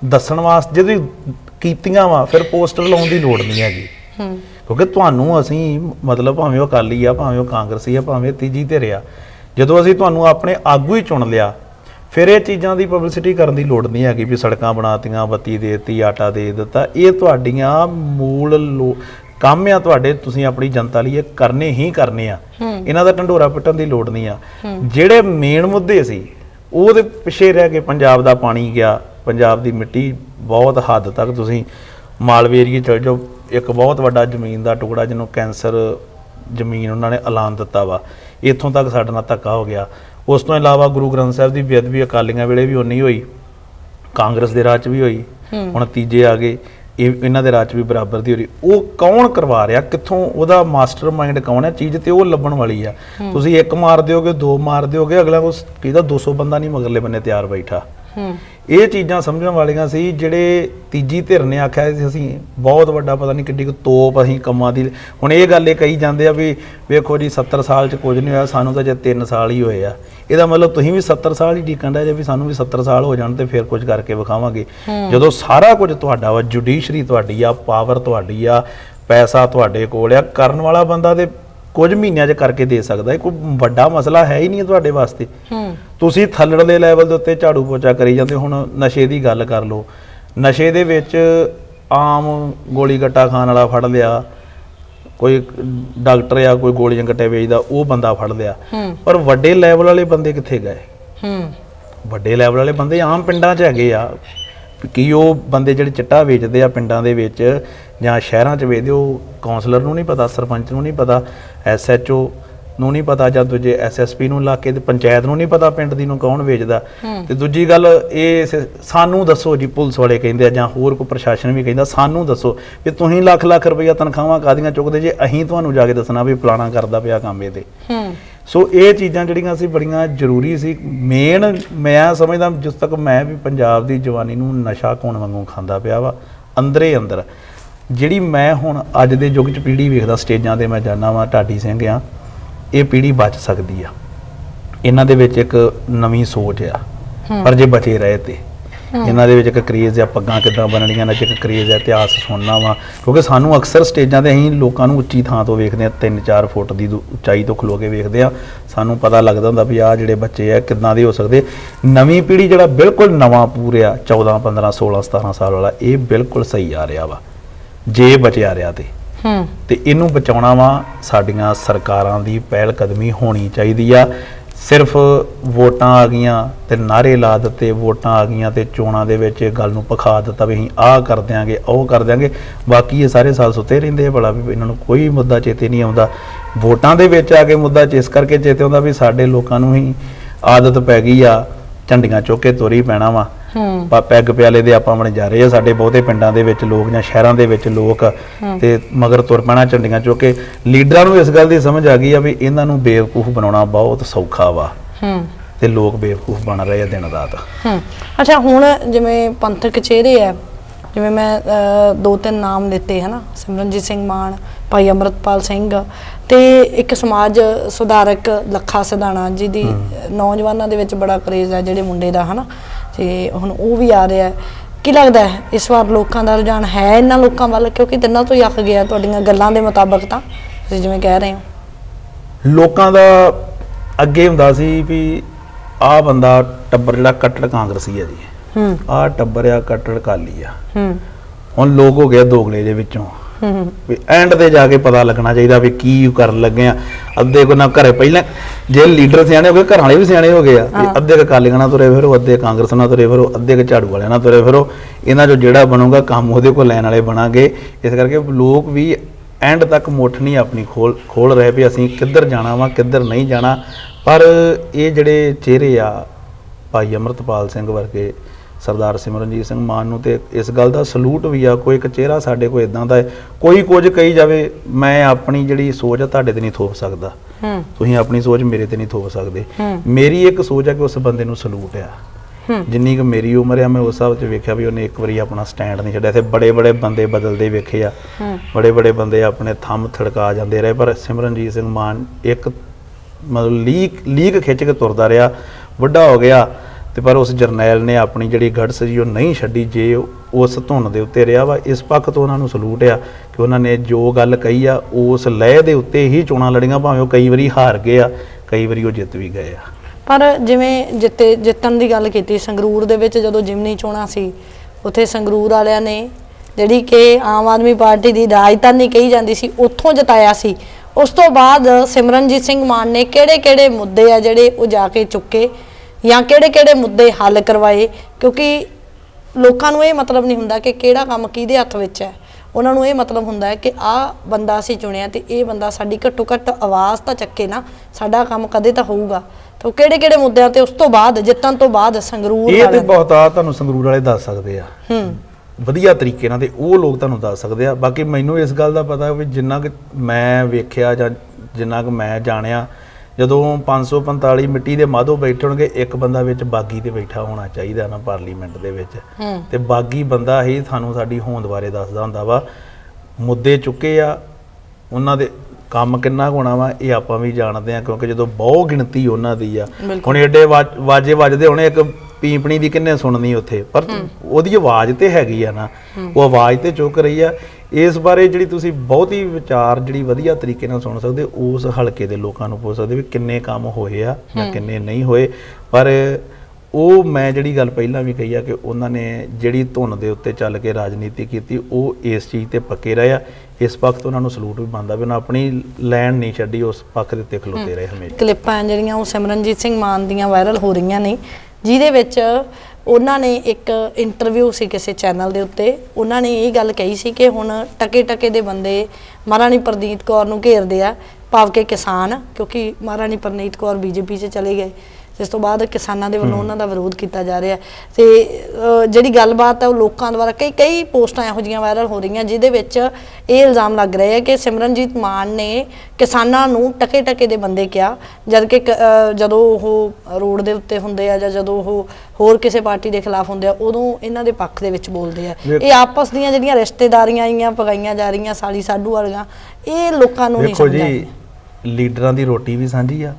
ਦੱਸਣ ਵਾਸਤੇ ਜੇ ਤੁਸੀਂ ਕੀਤੀਆਂ ਵਾ ਫਿਰ ਪੋਸਟਰ ਲਾਉਣ ਦੀ ਲੋੜ ਨਹੀਂ ਹੈਗੀ। ਹੂੰ। ਕਿਉਂਕਿ ਤੁਹਾਨੂੰ ਅਸੀਂ ਮਤਲਬ ਭਾਵੇਂ ਉਹ ਅਕਾਲੀ ਆ ਭਾਵੇਂ ਉਹ ਕਾਂਗਰਸੀ ਆ ਭਾਵੇਂ ਤੀਜੀ ਧਿਰ ਆ ਜਦੋਂ ਅਸੀਂ ਤੁਹਾਨੂੰ ਆਪਣੇ ਆਗੂ ਹੀ ਚੁਣ ਲਿਆ ਫਿਰ ਇਹ ਚੀਜ਼ਾਂ ਦੀ ਪਬਲਿਸਿਟੀ ਕਰਨ ਦੀ ਲੋੜ ਨਹੀਂ ਹੈਗੀ ਵੀ ਸੜਕਾਂ ਬਣਾਤੀਆਂ ਬੱਤੀ ਦੇ ਦਿੱਤੀ ਆਟਾ ਦੇ ਦਿੱਤਾ ਇਹ ਤੁਹਾਡੀਆਂ ਮੂਲ ਲੋ- ਕੰਮ ਆ ਤੁਹਾਡੇ ਤੁਸੀਂ ਆਪਣੀ ਜਨਤਾ ਲਈ ਇਹ ਕਰਨੇ ਹੀ ਕਰਨੇ ਆ। ਇਹਨਾਂ ਦਾ ਢੰਡੋਰਾ ਪਿੱਟਣ ਦੀ ਲੋੜ ਨਹੀਂ ਆ। ਜਿਹੜੇ ਮੇਨ ਮੁੱਦੇ ਸੀ ਉਹਦੇ ਪਿੱਛੇ ਰਹਿ ਕੇ ਪੰਜਾਬ ਦਾ ਪਾਣੀ ਗਿਆ ਪੰਜਾਬ ਦੀ ਮਿੱਟੀ ਬਹੁਤ ਹੱਦ ਤੱਕ ਤੁਸੀਂ ਮਾਲਵੇ ਏਰੀਏ ਚਲ ਜਾਓ ਇੱਕ ਬਹੁਤ ਵੱਡਾ ਜ਼ਮੀਨ ਦਾ ਟੁਕੜਾ ਜਿਹਨੂੰ ਕੈਂਸਰ ਜ਼ਮੀਨ ਉਹਨਾਂ ਨੇ ਐਲਾਨ ਦਿੱਤਾ ਵਾ। ਇੱਥੋਂ ਤੱਕ ਸਾਡੇ ਨਾਲ ਧੱਕਾ ਹੋ ਗਿਆ। ਉਸ ਤੋਂ ਇਲਾਵਾ ਗੁਰੂ ਗ੍ਰੰਥ ਸਾਹਿਬ ਦੀ ਬੇਅਦਬੀ ਅਕਾਲੀਆਂ ਵੇਲੇ ਵੀ ਉਨੀ ਹੋਈ ਕਾਂਗਰਸ ਦੇ ਰਾਜ 'ਚ ਵੀ ਹੋਈ। ਹੁਣ ਤੀਜੇ ਆ ਗਏ। ਇਹ ਇਹਨਾਂ ਦੇ ਰਾਜ ਵੀ ਬਰਾਬਰ ਦੀ ਹੋ ਰਹੀ। ਉਹ ਕੌਣ ਕਰਵਾ ਰਿਹਾ? ਕਿੱਥੋਂ ਉਹਦਾ ਮਾਸਟਰਮਾਈਂਡ ਕੌਣ ਹੈ? ਚੀਜ਼ ਤੇ ਉਹ ਲੱਭਣ ਵਾਲੀ ਆ। ਤੁਸੀਂ ਇੱਕ ਮਾਰ ਦਿਓਗੇ ਦੋ ਮਾਰ ਦਿਓਗੇ ਅਗਲਾ ਉਸ ਕਿਹਦਾ 200 ਬੰਦਾ ਨਹੀਂ ਮਗਰਲੇ ਬੰਨੇ ਤਿਆਰ ਬੈਠਾ। ਹੂੰ ਇਹ ਚੀਜ਼ਾਂ ਸਮਝਣ ਵਾਲੀਆਂ ਸੀ ਜਿਹੜੇ ਤੀਜੀ ਧਿਰ ਨੇ ਆਖਿਆ ਸੀ ਅਸੀਂ ਬਹੁਤ ਵੱਡਾ ਪਤਾ ਨਹੀਂ ਕਿੱਡੀ ਕੁ ਤੋਪ ਅਸੀਂ ਕੰਮਾਂ ਦੀ। ਹੁਣ ਇਹ ਗੱਲ ਇਹ ਕਹੀ ਜਾਂਦੇ ਆ ਵੀ ਵੇਖੋ ਜੀ 70 ਸਾਲ ਚ ਕੁਝ ਨਹੀਂ ਹੋਇਆ ਸਾਨੂੰ ਤਾਂ ਜੇ 3 ਸਾਲ ਹੀ ਹੋਏ ਆ। ਇਹਦਾ ਮਤਲਬ ਤੁਸੀਂ ਵੀ 70 ਸਾਲ ਹੀ ਡੀਕਣ ਦਾ ਜੇ ਵੀ ਸਾਨੂੰ ਵੀ 70 ਸਾਲ ਹੋ ਜਾਣ ਤੇ ਫਿਰ ਕੁਝ ਕਰਕੇ ਵਿਖਾਵਾਂਗੇ। ਜਦੋਂ ਸਾਰਾ ਕੁਝ ਤੁਹਾਡਾ ਵਾ ਜੁਡੀਸ਼ਰੀ ਤੁਹਾਡੀ ਆ ਪਾਵਰ ਤੁਹਾਡੀ ਆ ਪੈਸਾ ਤੁਹਾਡੇ ਕੋਲ ਆ ਕਰਨ ਵਾਲਾ ਬੰਦਾ ਤੇ ਕੁਝ ਮਹੀਨਿਆਂ 'ਚ ਕਰਕੇ ਦੇ ਸਕਦਾ ਇਹ ਕੋਈ ਵੱਡਾ ਮਸਲਾ ਹੈ ਹੀ ਨਹੀਂ ਤੁਹਾਡੇ ਵਾਸਤੇ। ਹੂੰ। ਤੁਸੀਂ ਥੱਲੜਲੇ ਲੈਵਲ ਦੇ ਉੱਤੇ ਝਾੜੂ ਪੋਚਾ ਕਰੀ ਜਾਂਦੇ ਹੁਣ ਨਸ਼ੇ ਦੀ ਗੱਲ ਕਰ ਲਓ। ਨਸ਼ੇ ਦੇ ਵਿੱਚ ਆਮ ਗੋਲੀ ਗੱਟਾ ਖਾਣ ਵਾਲਾ ਫੜ ਲਿਆ। ਕੋਈ ਡਾਕਟਰ ਆ ਕੋਈ ਗੋਲੀਆਂ ਗੱਟੇ ਵੇਚਦਾ ਉਹ ਬੰਦਾ ਫੜ ਲਿਆ। ਹੂੰ। ਪਰ ਵੱਡੇ ਲੈਵਲ ਵਾਲੇ ਬੰਦੇ ਕਿੱਥੇ ਗਏ? ਹੂੰ। ਵੱਡੇ ਲੈਵਲ ਵਾਲੇ ਬੰਦੇ ਆਮ ਪਿੰਡਾਂ 'ਚ ਹੈਗੇ ਆ। ਕੀ ਉਹ ਬੰਦੇ ਜਿਹੜੇ ਚਿੱਟਾ ਵੇਚਦੇ ਆ ਪਿੰਡਾਂ ਦੇ ਵਿੱਚ ਜਾਂ ਸ਼ਹਿਰਾਂ 'ਚ ਵੇਚਦੇ ਉਹ ਕਾਉਂਸਲਰ ਨੂੰ ਨਹੀਂ ਪਤਾ ਸਰਪੰਚ ਨੂੰ ਨਹੀਂ ਪਤਾ ਐਸਐਚਓ ਨੂੰ ਨਹੀਂ ਪਤਾ ਜਾਂ ਦੂਜੇ ਐਸਐਸਪੀ ਨੂੰ ਇਲਾਕੇ ਦੇ ਪੰਚਾਇਤ ਨੂੰ ਨਹੀਂ ਪਤਾ ਪਿੰਡ ਦੀ ਨੂੰ ਕੌਣ ਵੇਚਦਾ। ਤੇ ਦੂਜੀ ਗੱਲ ਇਹ ਸਾਨੂੰ ਦੱਸੋ ਜੀ ਪੁਲਿਸ ਵਾਲੇ ਕਹਿੰਦੇ ਆ ਜਾਂ ਹੋਰ ਕੋਈ ਪ੍ਰਸ਼ਾਸਨ ਵੀ ਕਹਿੰਦਾ ਸਾਨੂੰ ਦੱਸੋ ਵੀ ਤੁਸੀਂ ਲੱਖ ਲੱਖ ਰੁਪਈਆ ਤਨਖਾਹਾਂ ਕਾਦੀਆਂ ਚੁੱਕਦੇ ਜੇ ਅਸੀਂ ਤੁਹਾਨੂੰ ਜਾ ਕੇ ਦੱਸਣਾ ਵੀ ਫਲਾਣਾ ਕਰਦਾ ਪਿਆ ਕੰਮ ਇਹਦੇ। ਹੂੰ। ਸੋ ਇਹ ਚੀਜ਼ਾਂ ਜਿਹੜੀਆਂ ਸੀ ਬੜੀਆਂ ਜ਼ਰੂਰੀ ਸੀ। ਮੇਨ ਮੈਂ ਸਮਝਦਾ ਜਿਸ ਤੱਕ ਮੈਂ ਵੀ ਪੰਜਾਬ ਦੀ ਜਵਾਨੀ ਨੂੰ ਨਸ਼ਾ ਕੌਣ ਵਾਂਗੂ ਖਾਂਦਾ ਪਿਆ ਵਾ ਅੰਦਰੇ ਅੰਦਰ। ਜਿਹੜੀ ਮੈਂ ਹੁਣ ਅੱਜ ਦੇ ਯੁੱਗ 'ਚ ਪੀੜ੍ਹੀ ਵੇਖਦਾ ਸਟੇਜਾਂ ਤੇ ਮੈਂ ਜਾਣਾ ਵਾਂ ਢਾਡੀ ਸਿੰਘ ਆ ਇਹ ਪੀੜ੍ਹੀ ਬਚ ਸਕਦੀ ਆ। ਇਹਨਾਂ ਦੇ ਵਿੱਚ ਇੱਕ ਨਵੀਂ ਸੋਚ ਆ। ਪਰ ਜੇ ਬਚੇ ਰਹੇ ਤੇ। ਇਹਨਾਂ ਦੇ ਵਿੱਚ ਇੱਕ ਕਰੇਜ਼ ਆ ਪੱਗਾਂ ਕਿੱਦਾਂ ਬਣਨੀਆਂ ਇਹਨਾਂ 'ਚ ਇੱਕ ਕਰੇਜ਼ ਆ ਇਤਿਹਾਸ ਸੁਣਨਾ ਵਾ। ਕਿਉਂਕਿ ਸਾਨੂੰ ਅਕਸਰ ਸਟੇਜਾਂ ਤੇ ਅਸੀਂ ਲੋਕਾਂ ਨੂੰ ਉੱਚੀ ਥਾਂ ਤੋਂ ਵੇਖਦੇ ਆ 3-4 ਫੁੱਟ ਦੀ ਉੱਚਾਈ ਤੋਂ ਖਲੋ ਕੇ ਵੇਖਦੇ ਆ। ਸਾਨੂੰ ਪਤਾ ਲੱਗਦਾ ਹੁੰਦਾ ਵੀ ਆਹ ਜਿਹੜੇ ਬੱਚੇ ਆ ਕਿੱਦਾਂ ਦੇ ਹੋ ਸਕਦੇ। ਨਵੀਂ ਪੀੜ੍ਹੀ ਜਿਹੜਾ ਬਿਲਕੁਲ ਨਵਾਂ ਪੂਰਿਆ 14 15 16 17 ਸਾਲ ਵਾਲਾ ਇਹ ਬਿਲਕੁਲ ਸਹੀ ਆ ਰਿਹਾ ਵਾ। ਜੇ ਬਚਿਆ ਰਿਹਾ ਤੇ। ਹੂੰ। ਤੇ ਇਹਨੂੰ ਬਚਾਉਣਾ ਵਾ ਸਾਡੀਆਂ ਸਰਕਾਰਾਂ ਦੀ ਪਹਿਲ ਕਦਮੀ ਹੋਣੀ ਚਾਹੀਦੀ ਆ। ਸਿਰਫ ਵੋਟਾਂ ਆ ਗਈਆਂ ਤੇ ਨਾਰੇ ਲਾ ਦਿੱਤੇ, ਵੋਟਾਂ ਆ ਗਈਆਂ ਤੇ ਚੋਣਾਂ ਦੇ ਵਿੱਚ ਇਹ ਗੱਲ ਨੂੰ ਪਖਾ ਦਿੱਤਾ ਵੀ ਅਸੀਂ ਆਹ ਕਰ ਦਿਆਂਗੇ, ਉਹ ਕਰ ਦਿਆਂਗੇ। ਬਾਕੀ ਇਹ ਸਾਰੇ ਸਾਲ ਸੁੱਤੇ ਰਹਿੰਦੇ ਆ ਭਲਾ ਵੀ ਇਹਨਾਂ ਨੂੰ ਕੋਈ ਮੁੱਦਾ ਚੇਤੇ ਨਹੀਂ ਆਉਂਦਾ। ਵੋਟਾਂ ਦੇ ਵਿੱਚ ਆ ਕੇ ਮੁੱਦਾ ਇਸ ਕਰਕੇ ਚੇਤੇ ਆਉਂਦਾ ਵੀ ਸਾਡੇ ਲੋਕਾਂ ਨੂੰ ਹੀ ਆਦਤ ਪੈ ਗਈ ਆ, ਝੰਡੀਆਂ ਚੁੱਕ ਕੇ ਤੋਰੀ ਪੈਣਾ ਵਾ। ਹੂੰ। ਪੈਗ ਪਿਆਲੇ ਦੇ ਆਪਾਂ ਬਣ ਜਾ ਰਹੇ ਆ ਸਾਡੇ ਬਹੁਤੇ ਪਿੰਡਾਂ ਦੇ ਵਿੱਚ ਲੋਕ ਜਾਂ ਸ਼ਹਿਰਾਂ ਦੇ ਵਿੱਚ ਲੋਕ ਤੇ ਮਗਰ ਤੁਰ ਪੈਣਾ ਝੰਡੀਆਂ ਚੁੱਕ ਕੇ। ਲੀਡਰਾਂ ਨੂੰ ਇਸ ਗੱਲ ਦੀ ਸਮਝ ਆ ਗਈ ਆ ਵੀ ਇਹਨਾਂ ਨੂੰ ਬੇਵਕੂਫ ਬਣਾਉਣਾ ਬਹੁਤ ਸੌਖਾ ਵਾ। ਹੂੰ। ਤੇ ਲੋਕ ਬੇਵਕੂਫ ਬਣ ਰਹੇ ਆ ਦਿਨ ਰਾਤ। ਹੂੰ। ਅੱਛਾ ਹੁਣ ਜਿਵੇਂ ਪੰਥਕ ਚਿਹਰੇ ਆ ਜਿਵੇਂ ਮੈਂ ਦੋ ਤਿੰਨ ਨਾਮ ਦਿੱਤੇ ਹਨਾ। ਸਿਮਰਨਜੀਤ ਸਿੰਘ ਮਾਨ ਭਾਈ ਅਮਰਤਪਾਲ ਸਿੰਘ ਤੇ ਇੱਕ ਸਮਾਜ ਸੁਧਾਰਕ ਲੱਖਾ ਸਿਧਾਣਾ ਜਿਹਦੀ ਨੌਜਵਾਨਾਂ ਦੇ ਵਿੱਚ ਬੜਾ ਕਰੇਜ਼ ਹੈ ਜਿਹੜੇ ਮੁੰਡੇ ਦਾ ਹਨਾ? ਤੇ ਹੁਣ ਉਹ ਵੀ ਆ ਰਿਹਾ ਹੈ। ਕੀ ਲੱਗਦਾ ਹੈ ਇਸ ਵਾਰ ਲੋਕਾਂ ਦਾ ਰੁਝਾਨ ਹੈ ਇਹਨਾਂ ਲੋਕਾਂ ਵੱਲ? ਕਿਉਂਕਿ ਤਿੰਨਾਂ ਤੋਂ ਹੀ ਅੱਕ ਗਿਆ ਤੁਹਾਡੀਆਂ ਗੱਲਾਂ ਦੇ ਮੁਤਾਬਕ ਤਾਂ ਤੁਸੀਂ ਜਿਵੇਂ ਕਹਿ ਰਹੇ ਹੋ। ਲੋਕਾਂ ਦਾ ਅੱਗੇ ਹੁੰਦਾ ਸੀ ਵੀ ਆਹ ਬੰਦਾ ਟੱਬਰ ਜਿਹੜਾ ਕੱਟੜ ਕਾਂਗਰਸੀ ਆ ਜੀ। ਹੂੰ। ਆਹ ਟੱਬਰ ਆ ਕੱਟੜ ਕਾਲੀ ਆ। ਹੂੰ। ਹੁਣ ਲੋਕ ਹੋ ਗਏ ਦੋਗਲੇ ਦੇ ਵਿੱਚੋਂ। ਹੂੰ ਵੀ ਐਂਡ ਤੇ ਜਾ ਕੇ ਪਤਾ ਲੱਗਣਾ ਚਾਹੀਦਾ ਵੀ ਕੀ ਕਰਨ ਲੱਗੇ ਆ। ਅੱਧੇ ਕੋ ਨਾ ਘਰੇ ਪਹਿਲਾਂ ਜੇ ਲੀਡਰ ਸਿਆਣੇ ਹੋ ਗਏ ਘਰਾਂ ਵਾਲੇ ਵੀ ਸਿਆਣੇ ਹੋ ਗਏ ਆ ਵੀ ਅੱਧੇ ਕ ਕਾਲੀਆਂ ਨਾਲ ਤੁਰੇ ਫਿਰੋ ਅੱਧੇ ਕਾਂਗਰਸ ਨਾਲ ਤੁਰੇ ਫਿਰੋ ਅੱਧੇ ਕ ਝਾੜੂ ਵਾਲਿਆਂ ਨਾਲ ਤੁਰੇ ਫਿਰੋ। ਇਹਨਾਂ ਚੋਂ ਜਿਹੜਾ ਬਣੂਗਾ ਕੰਮ ਉਹਦੇ ਕੋਲ ਲੈਣ ਵਾਲੇ ਬਣਾਂਗੇ। ਇਸ ਕਰਕੇ ਲੋਕ ਵੀ ਐਂਡ ਤੱਕ ਮੁੱਠ ਨਹੀਂ ਆਪਣੀ ਖੋਲ ਖੋਲ ਰਹੇ ਵੀ ਅਸੀਂ ਕਿੱਧਰ ਜਾਣਾ ਵਾ ਕਿੱਧਰ ਨਹੀਂ ਜਾਣਾ। ਪਰ ਇਹ ਜਿਹੜੇ ਚਿਹਰੇ ਆ ਭਾਈ ਅਮਰਤਪਾਲ ਸਿੰਘ ਵਰਗੇ ਸਰਦਾਰ ਸਿਮਰਨਜੀਤ ਸਿੰਘ ਮਾਨ ਨੂੰ ਤੇ ਇਸ ਗੱਲ ਦਾ ਸਲੂਟ ਵੀ ਆ ਕੋਈ ਇੱਕ ਚਿਹਰਾ ਸਾਡੇ ਕੋਲ ਇਦਾਂ ਦਾ ਹੈ ਕੋਈ ਕੁਝ ਕਹੀ ਜਾਵੇ ਮੈਂ ਆਪਣੀ ਜਿਹੜੀ ਸੋਚ ਆ ਤੁਹਾਡੇ ਤੇ ਨਹੀਂ ਥੋਪ ਸਕਦਾ। ਤੁਸੀਂ ਆਪਣੀ ਸੋਚ ਮੇਰੇ ਤੇ ਨਹੀਂ ਥੋਪ ਸਕਦੇ। ਮੇਰੀ ਇੱਕ ਸੋਚ ਆ ਕਿ ਉਸ ਬੰਦੇ ਨੂੰ ਸਲੂਟ ਆ। ਜਿੰਨੀ ਕੁ ਮੇਰੀ ਉਮਰ ਆ ਮੈਂ ਉਸ ਹਿਸਾਬ 'ਚ ਵੇਖਿਆ ਵੀ ਉਹਨੇ ਇੱਕ ਵਾਰੀ ਆਪਣਾ ਸਟੈਂਡ ਨਹੀਂ ਛੱਡਿਆ। ਇੱਥੇ ਬੜੇ ਬੜੇ ਬੰਦੇ ਬਦਲਦੇ ਵੇਖੇ ਆ। ਬੜੇ ਬੜੇ ਬੰਦੇ ਆਪਣੇ ਥੰਮ ਥੜਕਾ ਜਾਂਦੇ ਰਹੇ ਪਰ ਸਿਮਰਨਜੀਤ ਸਿੰਘ ਮਾਨ ਇੱਕ ਮਤਲਬ ਲੀਕ ਲੀਕ ਖਿੱਚ ਕੇ ਤੁਰਦਾ ਰਿਹਾ। ਵੱਡਾ ਹੋ ਗਿਆ। ਤੇ ਪਰ ਉਸ ਜਰਨੈਲ ਨੇ ਆਪਣੀ ਜਿਹੜੀ ਗੜਸ ਜੀ ਉਹ ਨਹੀਂ ਛੱਡੀ, ਜੇ ਉਸ ਧੁਨ ਦੇ ਉੱਤੇ ਰਿਹਾ ਵਾ, ਇਸ ਪੱਖ ਤੋਂ ਉਹਨਾਂ ਨੂੰ ਸਲੂਟ ਆ ਕਿ ਉਹਨਾਂ ਨੇ ਜੋ ਗੱਲ ਕਹੀ ਆ, ਉਸ ਲਹਿ ਦੇ ਉੱਤੇ ਹੀ ਚੋਣਾਂ ਲੜੀਆਂ, ਭਾਵੇਂ ਉਹ ਕਈ ਵਾਰੀ ਹਾਰ ਗਏ ਆ, ਕਈ ਵਾਰੀ ਉਹ ਜਿੱਤ ਵੀ ਗਏ ਆ। ਪਰ ਜਿਵੇਂ ਜਿੱਤੇ, ਜਿੱਤਣ ਦੀ ਗੱਲ ਕੀਤੀ, ਸੰਗਰੂਰ ਦੇ ਵਿੱਚ ਜਦੋਂ ਜਿਮਨੀ ਚੋਣਾਂ ਸੀ, ਉੱਥੇ ਸੰਗਰੂਰ ਵਾਲਿਆਂ ਨੇ ਜਿਹੜੀ ਕਿ ਆਮ ਆਦਮੀ ਪਾਰਟੀ ਦੀ ਰਾਜਧਾਨੀ ਕਹੀ ਜਾਂਦੀ ਸੀ, ਉੱਥੋਂ ਜਿਤਾਇਆ ਸੀ। ਉਸ ਤੋਂ ਬਾਅਦ ਸਿਮਰਨਜੀਤ ਸਿੰਘ ਮਾਨ ਨੇ ਕਿਹੜੇ-ਕਿਹੜੇ ਮੁੱਦੇ ਆ ਜਿਹੜੇ ਉਹ ਜਾ ਕੇ ਚੁੱਕੇ? ਜਾਂ ਕਿਹੜੇ-ਕਿਹੜੇ ਮੁੱਦੇ ਹੱਲ ਕਰਵਾਏ? ਕਿਉਂਕਿ ਲੋਕਾਂ ਨੂੰ ਇਹ ਮਤਲਬ ਨਹੀਂ ਹੁੰਦਾ ਕਿ ਕਿਹੜਾ ਕੰਮ ਕਿਹਦੇ ਹੱਥ ਵਿੱਚ ਹੈ। ਉਹਨਾਂ ਨੂੰ ਇਹ ਮਤਲਬ ਹੁੰਦਾ ਹੈ ਕਿ ਆਹ ਬੰਦਾ ਅਸੀਂ ਚੁਣਿਆ ਤੇ ਇਹ ਬੰਦਾ ਸਾਡੀ ਘੱਟੋ ਘੱਟ ਆਵਾਜ਼ ਤਾਂ ਚੱਕੇ ਨਾ ਸਾਡਾ ਕੰਮ ਕਦੇ ਤਾਂ ਹੋਊਗਾ। ਤਾਂ ਕਿਹੜੇ ਕਿਹੜੇ ਮੁੱਦਿਆਂ ਤੇ ਉਸ ਤੋਂ ਬਾਅਦ ਜਿੱਤਣ ਤੋਂ ਬਾਅਦ ਸੰਗਰੂਰ ਇਹ ਤੇ ਵਾਲਿਆਂ- ਬਹੁਤ ਆ ਤੁਹਾਨੂੰ ਸੰਗਰੂਰ ਵਾਲੇ ਦੱਸ ਸਕਦੇ ਆ। ਹੂੰ। ਵਧੀਆ ਤਰੀਕੇ ਨਾਲ ਤੇ ਉਹ ਲੋਕ ਤੁਹਾਨੂੰ ਦੱਸ ਸਕਦੇ ਆ। ਬਾਕੀ ਮੈਨੂੰ ਇਸ ਗੱਲ ਦਾ ਪਤਾ ਵੀ ਜਿੰਨਾ ਕਿ ਮੈਂ ਵੇਖਿਆ ਜਾਂ ਜਿੰਨਾ ਕਿ ਮੈਂ ਜਾਣਿਆ ਜਦੋਂ 545 ਮਿੱਟੀ ਦੇ ਮਾਧੋ ਬੈਠੇ ਹੋਣਗੇ ਇੱਕ ਬੰਦਾ ਵਿੱਚ ਬਾਗੀ ਤੇ ਬੈਠਾ ਹੋਣਾ ਚਾਹੀਦਾ ਨਾ ਪਾਰਲੀਮੈਂਟ ਦੇ ਵਿੱਚ। ਤੇ ਬਾਗੀ ਬੰਦਾ ਹੀ ਸਾਨੂੰ ਸਾਡੀ ਹੋਂਦ ਬਾਰੇ ਦੱਸਦਾ ਹੁੰਦਾ ਵਾ। ਮੁੱਦੇ ਚੁੱਕੇ ਆ ਉਹਨਾਂ ਦੇ ਕੰਮ ਕਿੰਨਾ ਹੋਣਾ ਵਾ ਇਹ ਆਪਾਂ ਵੀ ਜਾਣਦੇ ਆ ਕਿਉਂਕਿ ਜਦੋਂ ਬਹੁ ਗਿਣਤੀ ਉਹਨਾਂ ਦੀ ਆ। ਹੁਣ ਏਡੇ ਵਾਜੇ ਵੱਜਦੇ ਹੋਣੇ ਇੱਕ ਪੀਂਪਣੀ ਦੀ ਕਿੰਨੇ ਸੁਣਨੀ ਉੱਥੇ? ਪਰ ਉਹਦੀ ਆਵਾਜ਼ ਤੇ ਹੈਗੀ ਆ ਨਾ। ਉਹ ਆਵਾਜ਼ ਤੇ ਚੁੱਕ ਰਹੀ ਆ। ਇਸ ਬਾਰੇ ਜਿਹੜੀ ਤੁਸੀਂ ਬਹੁਤ ਹੀ ਵਿਚਾਰ ਜਿਹੜੀ ਵਧੀਆ ਤਰੀਕੇ ਨਾਲ ਸੁਣ ਸਕਦੇ ਉਸ ਹਲਕੇ ਦੇ ਲੋਕਾਂ ਨੂੰ ਪੁੱਛ ਸਕਦੇ ਵੀ ਕਿੰਨੇ ਕੰਮ ਹੋਏ ਆ ਜਾਂ ਕਿੰਨੇ ਨਹੀਂ ਹੋਏ। ਪਰ ਉਹ ਮੈਂ ਜਿਹੜੀ ਗੱਲ ਪਹਿਲਾਂ ਵੀ ਕਹੀ ਆ ਕਿ ਉਹਨਾਂ ਨੇ ਜਿਹੜੀ ਧੁਨ ਦੇ ਉੱਤੇ ਚੱਲ ਕੇ ਰਾਜਨੀਤੀ ਕੀਤੀ ਉਹ ਇਸ ਚੀਜ਼ ਤੇ ਪੱਕੇ ਰਹੇ ਆ। ਇਸ ਵਕਤ ਉਹਨਾਂ ਨੂੰ ਸਲੂਟ ਵੀ ਬਣਦਾ ਵੀ ਉਹਨਾਂ ਆਪਣੀ ਲੈਣ ਨਹੀਂ ਛੱਡੀ ਉਸ ਪੱਖ ਦੇ ਉੱਤੇ ਖਲੋਤੇ ਰਹੇ ਹਮੇਸ਼ਾ। ਕਲਿੱਪਾਂ ਜਿਹੜੀਆਂ ਉਹ ਸਿਮਰਨਜੀਤ ਸਿੰਘ ਮਾਨ ਦੀਆਂ ਵਾਇਰਲ ਹੋ ਰਹੀਆਂ ਨੇ। ਜਿਹਦੇ ਵਿੱਚ ਉਹਨਾਂ ਨੇ ਇੱਕ ਇੰਟਰਵਿਊ ਸੀ ਕਿਸੇ ਚੈਨਲ ਦੇ ਉੱਤੇ। ਉਹਨਾਂ ਨੇ ਇਹ ਗੱਲ ਕਹੀ ਸੀ ਕਿ ਹੁਣ ਟਕੇ ਟਕੇ ਦੇ ਬੰਦੇ ਮਹਾਰਾਣੀ ਪ੍ਰਨੀਤ ਕੌਰ ਨੂੰ ਘੇਰਦੇ ਆ, ਭਾਵ ਕਿ ਕਿਸਾਨ, ਕਿਉਂਕਿ ਮਹਾਰਾਣੀ ਪ੍ਰਨੀਤ ਕੌਰ ਬੀਜੇਪੀ 'ਚ ਚਲੇ ਗਏ। ਇਸ ਤੋਂ ਬਾਅਦ ਕਿਸਾਨਾਂ ਦੇ ਵੱਲੋਂ ਉਹਨਾਂ ਦਾ ਵਿਰੋਧ ਕੀਤਾ ਜਾ ਰਿਹਾ ਤੇ ਜਿਹੜੀ ਗੱਲਬਾਤ ਹੈ ਉਹ ਲੋਕਾਂ ਦੁਆਰਾ ਕਈ ਕਈ ਪੋਸਟਾਂ ਇਹੋ ਜਿਹੀਆਂ ਵਾਇਰਲ ਹੋ ਰਹੀਆਂ ਜਿਹਦੇ ਵਿੱਚ ਇਹ ਇਲਜ਼ਾਮ ਲੱਗ ਰਿਹਾ ਹੈ ਕਿ ਸਿਮਰਨਜੀਤ ਮਾਨ ਨੇ ਕਿਸਾਨਾਂ ਨੂੰ ਟਕੇ ਟਕੇ ਦੇ ਬੰਦੇ ਕਿਹਾ। ਜਦ ਕਿ ਜਦੋਂ ਉਹ ਰੋਡ ਦੇ ਉੱਤੇ ਹੁੰਦੇ ਆ ਜਾਂ ਜਦੋਂ ਉਹ ਹੋਰ ਕਿਸੇ ਪਾਰਟੀ ਦੇ ਖਿਲਾਫ ਹੁੰਦੇ ਆ ਉਦੋਂ ਇਹਨਾਂ ਦੇ ਪੱਖ ਦੇ ਵਿੱਚ ਬੋਲਦੇ ਆ। ਇਹ ਆਪਸ ਦੀਆਂ ਜਿਹੜੀਆਂ ਰਿਸ਼ਤੇਦਾਰੀਆਂ ਆਈਆਂ ਪਗਾਈਆਂ ਜਾ ਰਹੀਆਂ ਸਾਲੀ ਸਾਡੂ ਵਾਲੀਆਂ ਇਹ ਲੋਕਾਂ ਨੂੰ ਨਹੀਂ ਵੇਖੋ ਸਮਝ ਜੀ ਆਉਂਦੀ ਲੀਡਰਾਂ ਦੀ ਰੋਟੀ ਵੀ ਸਾਂਝੀ ਆ।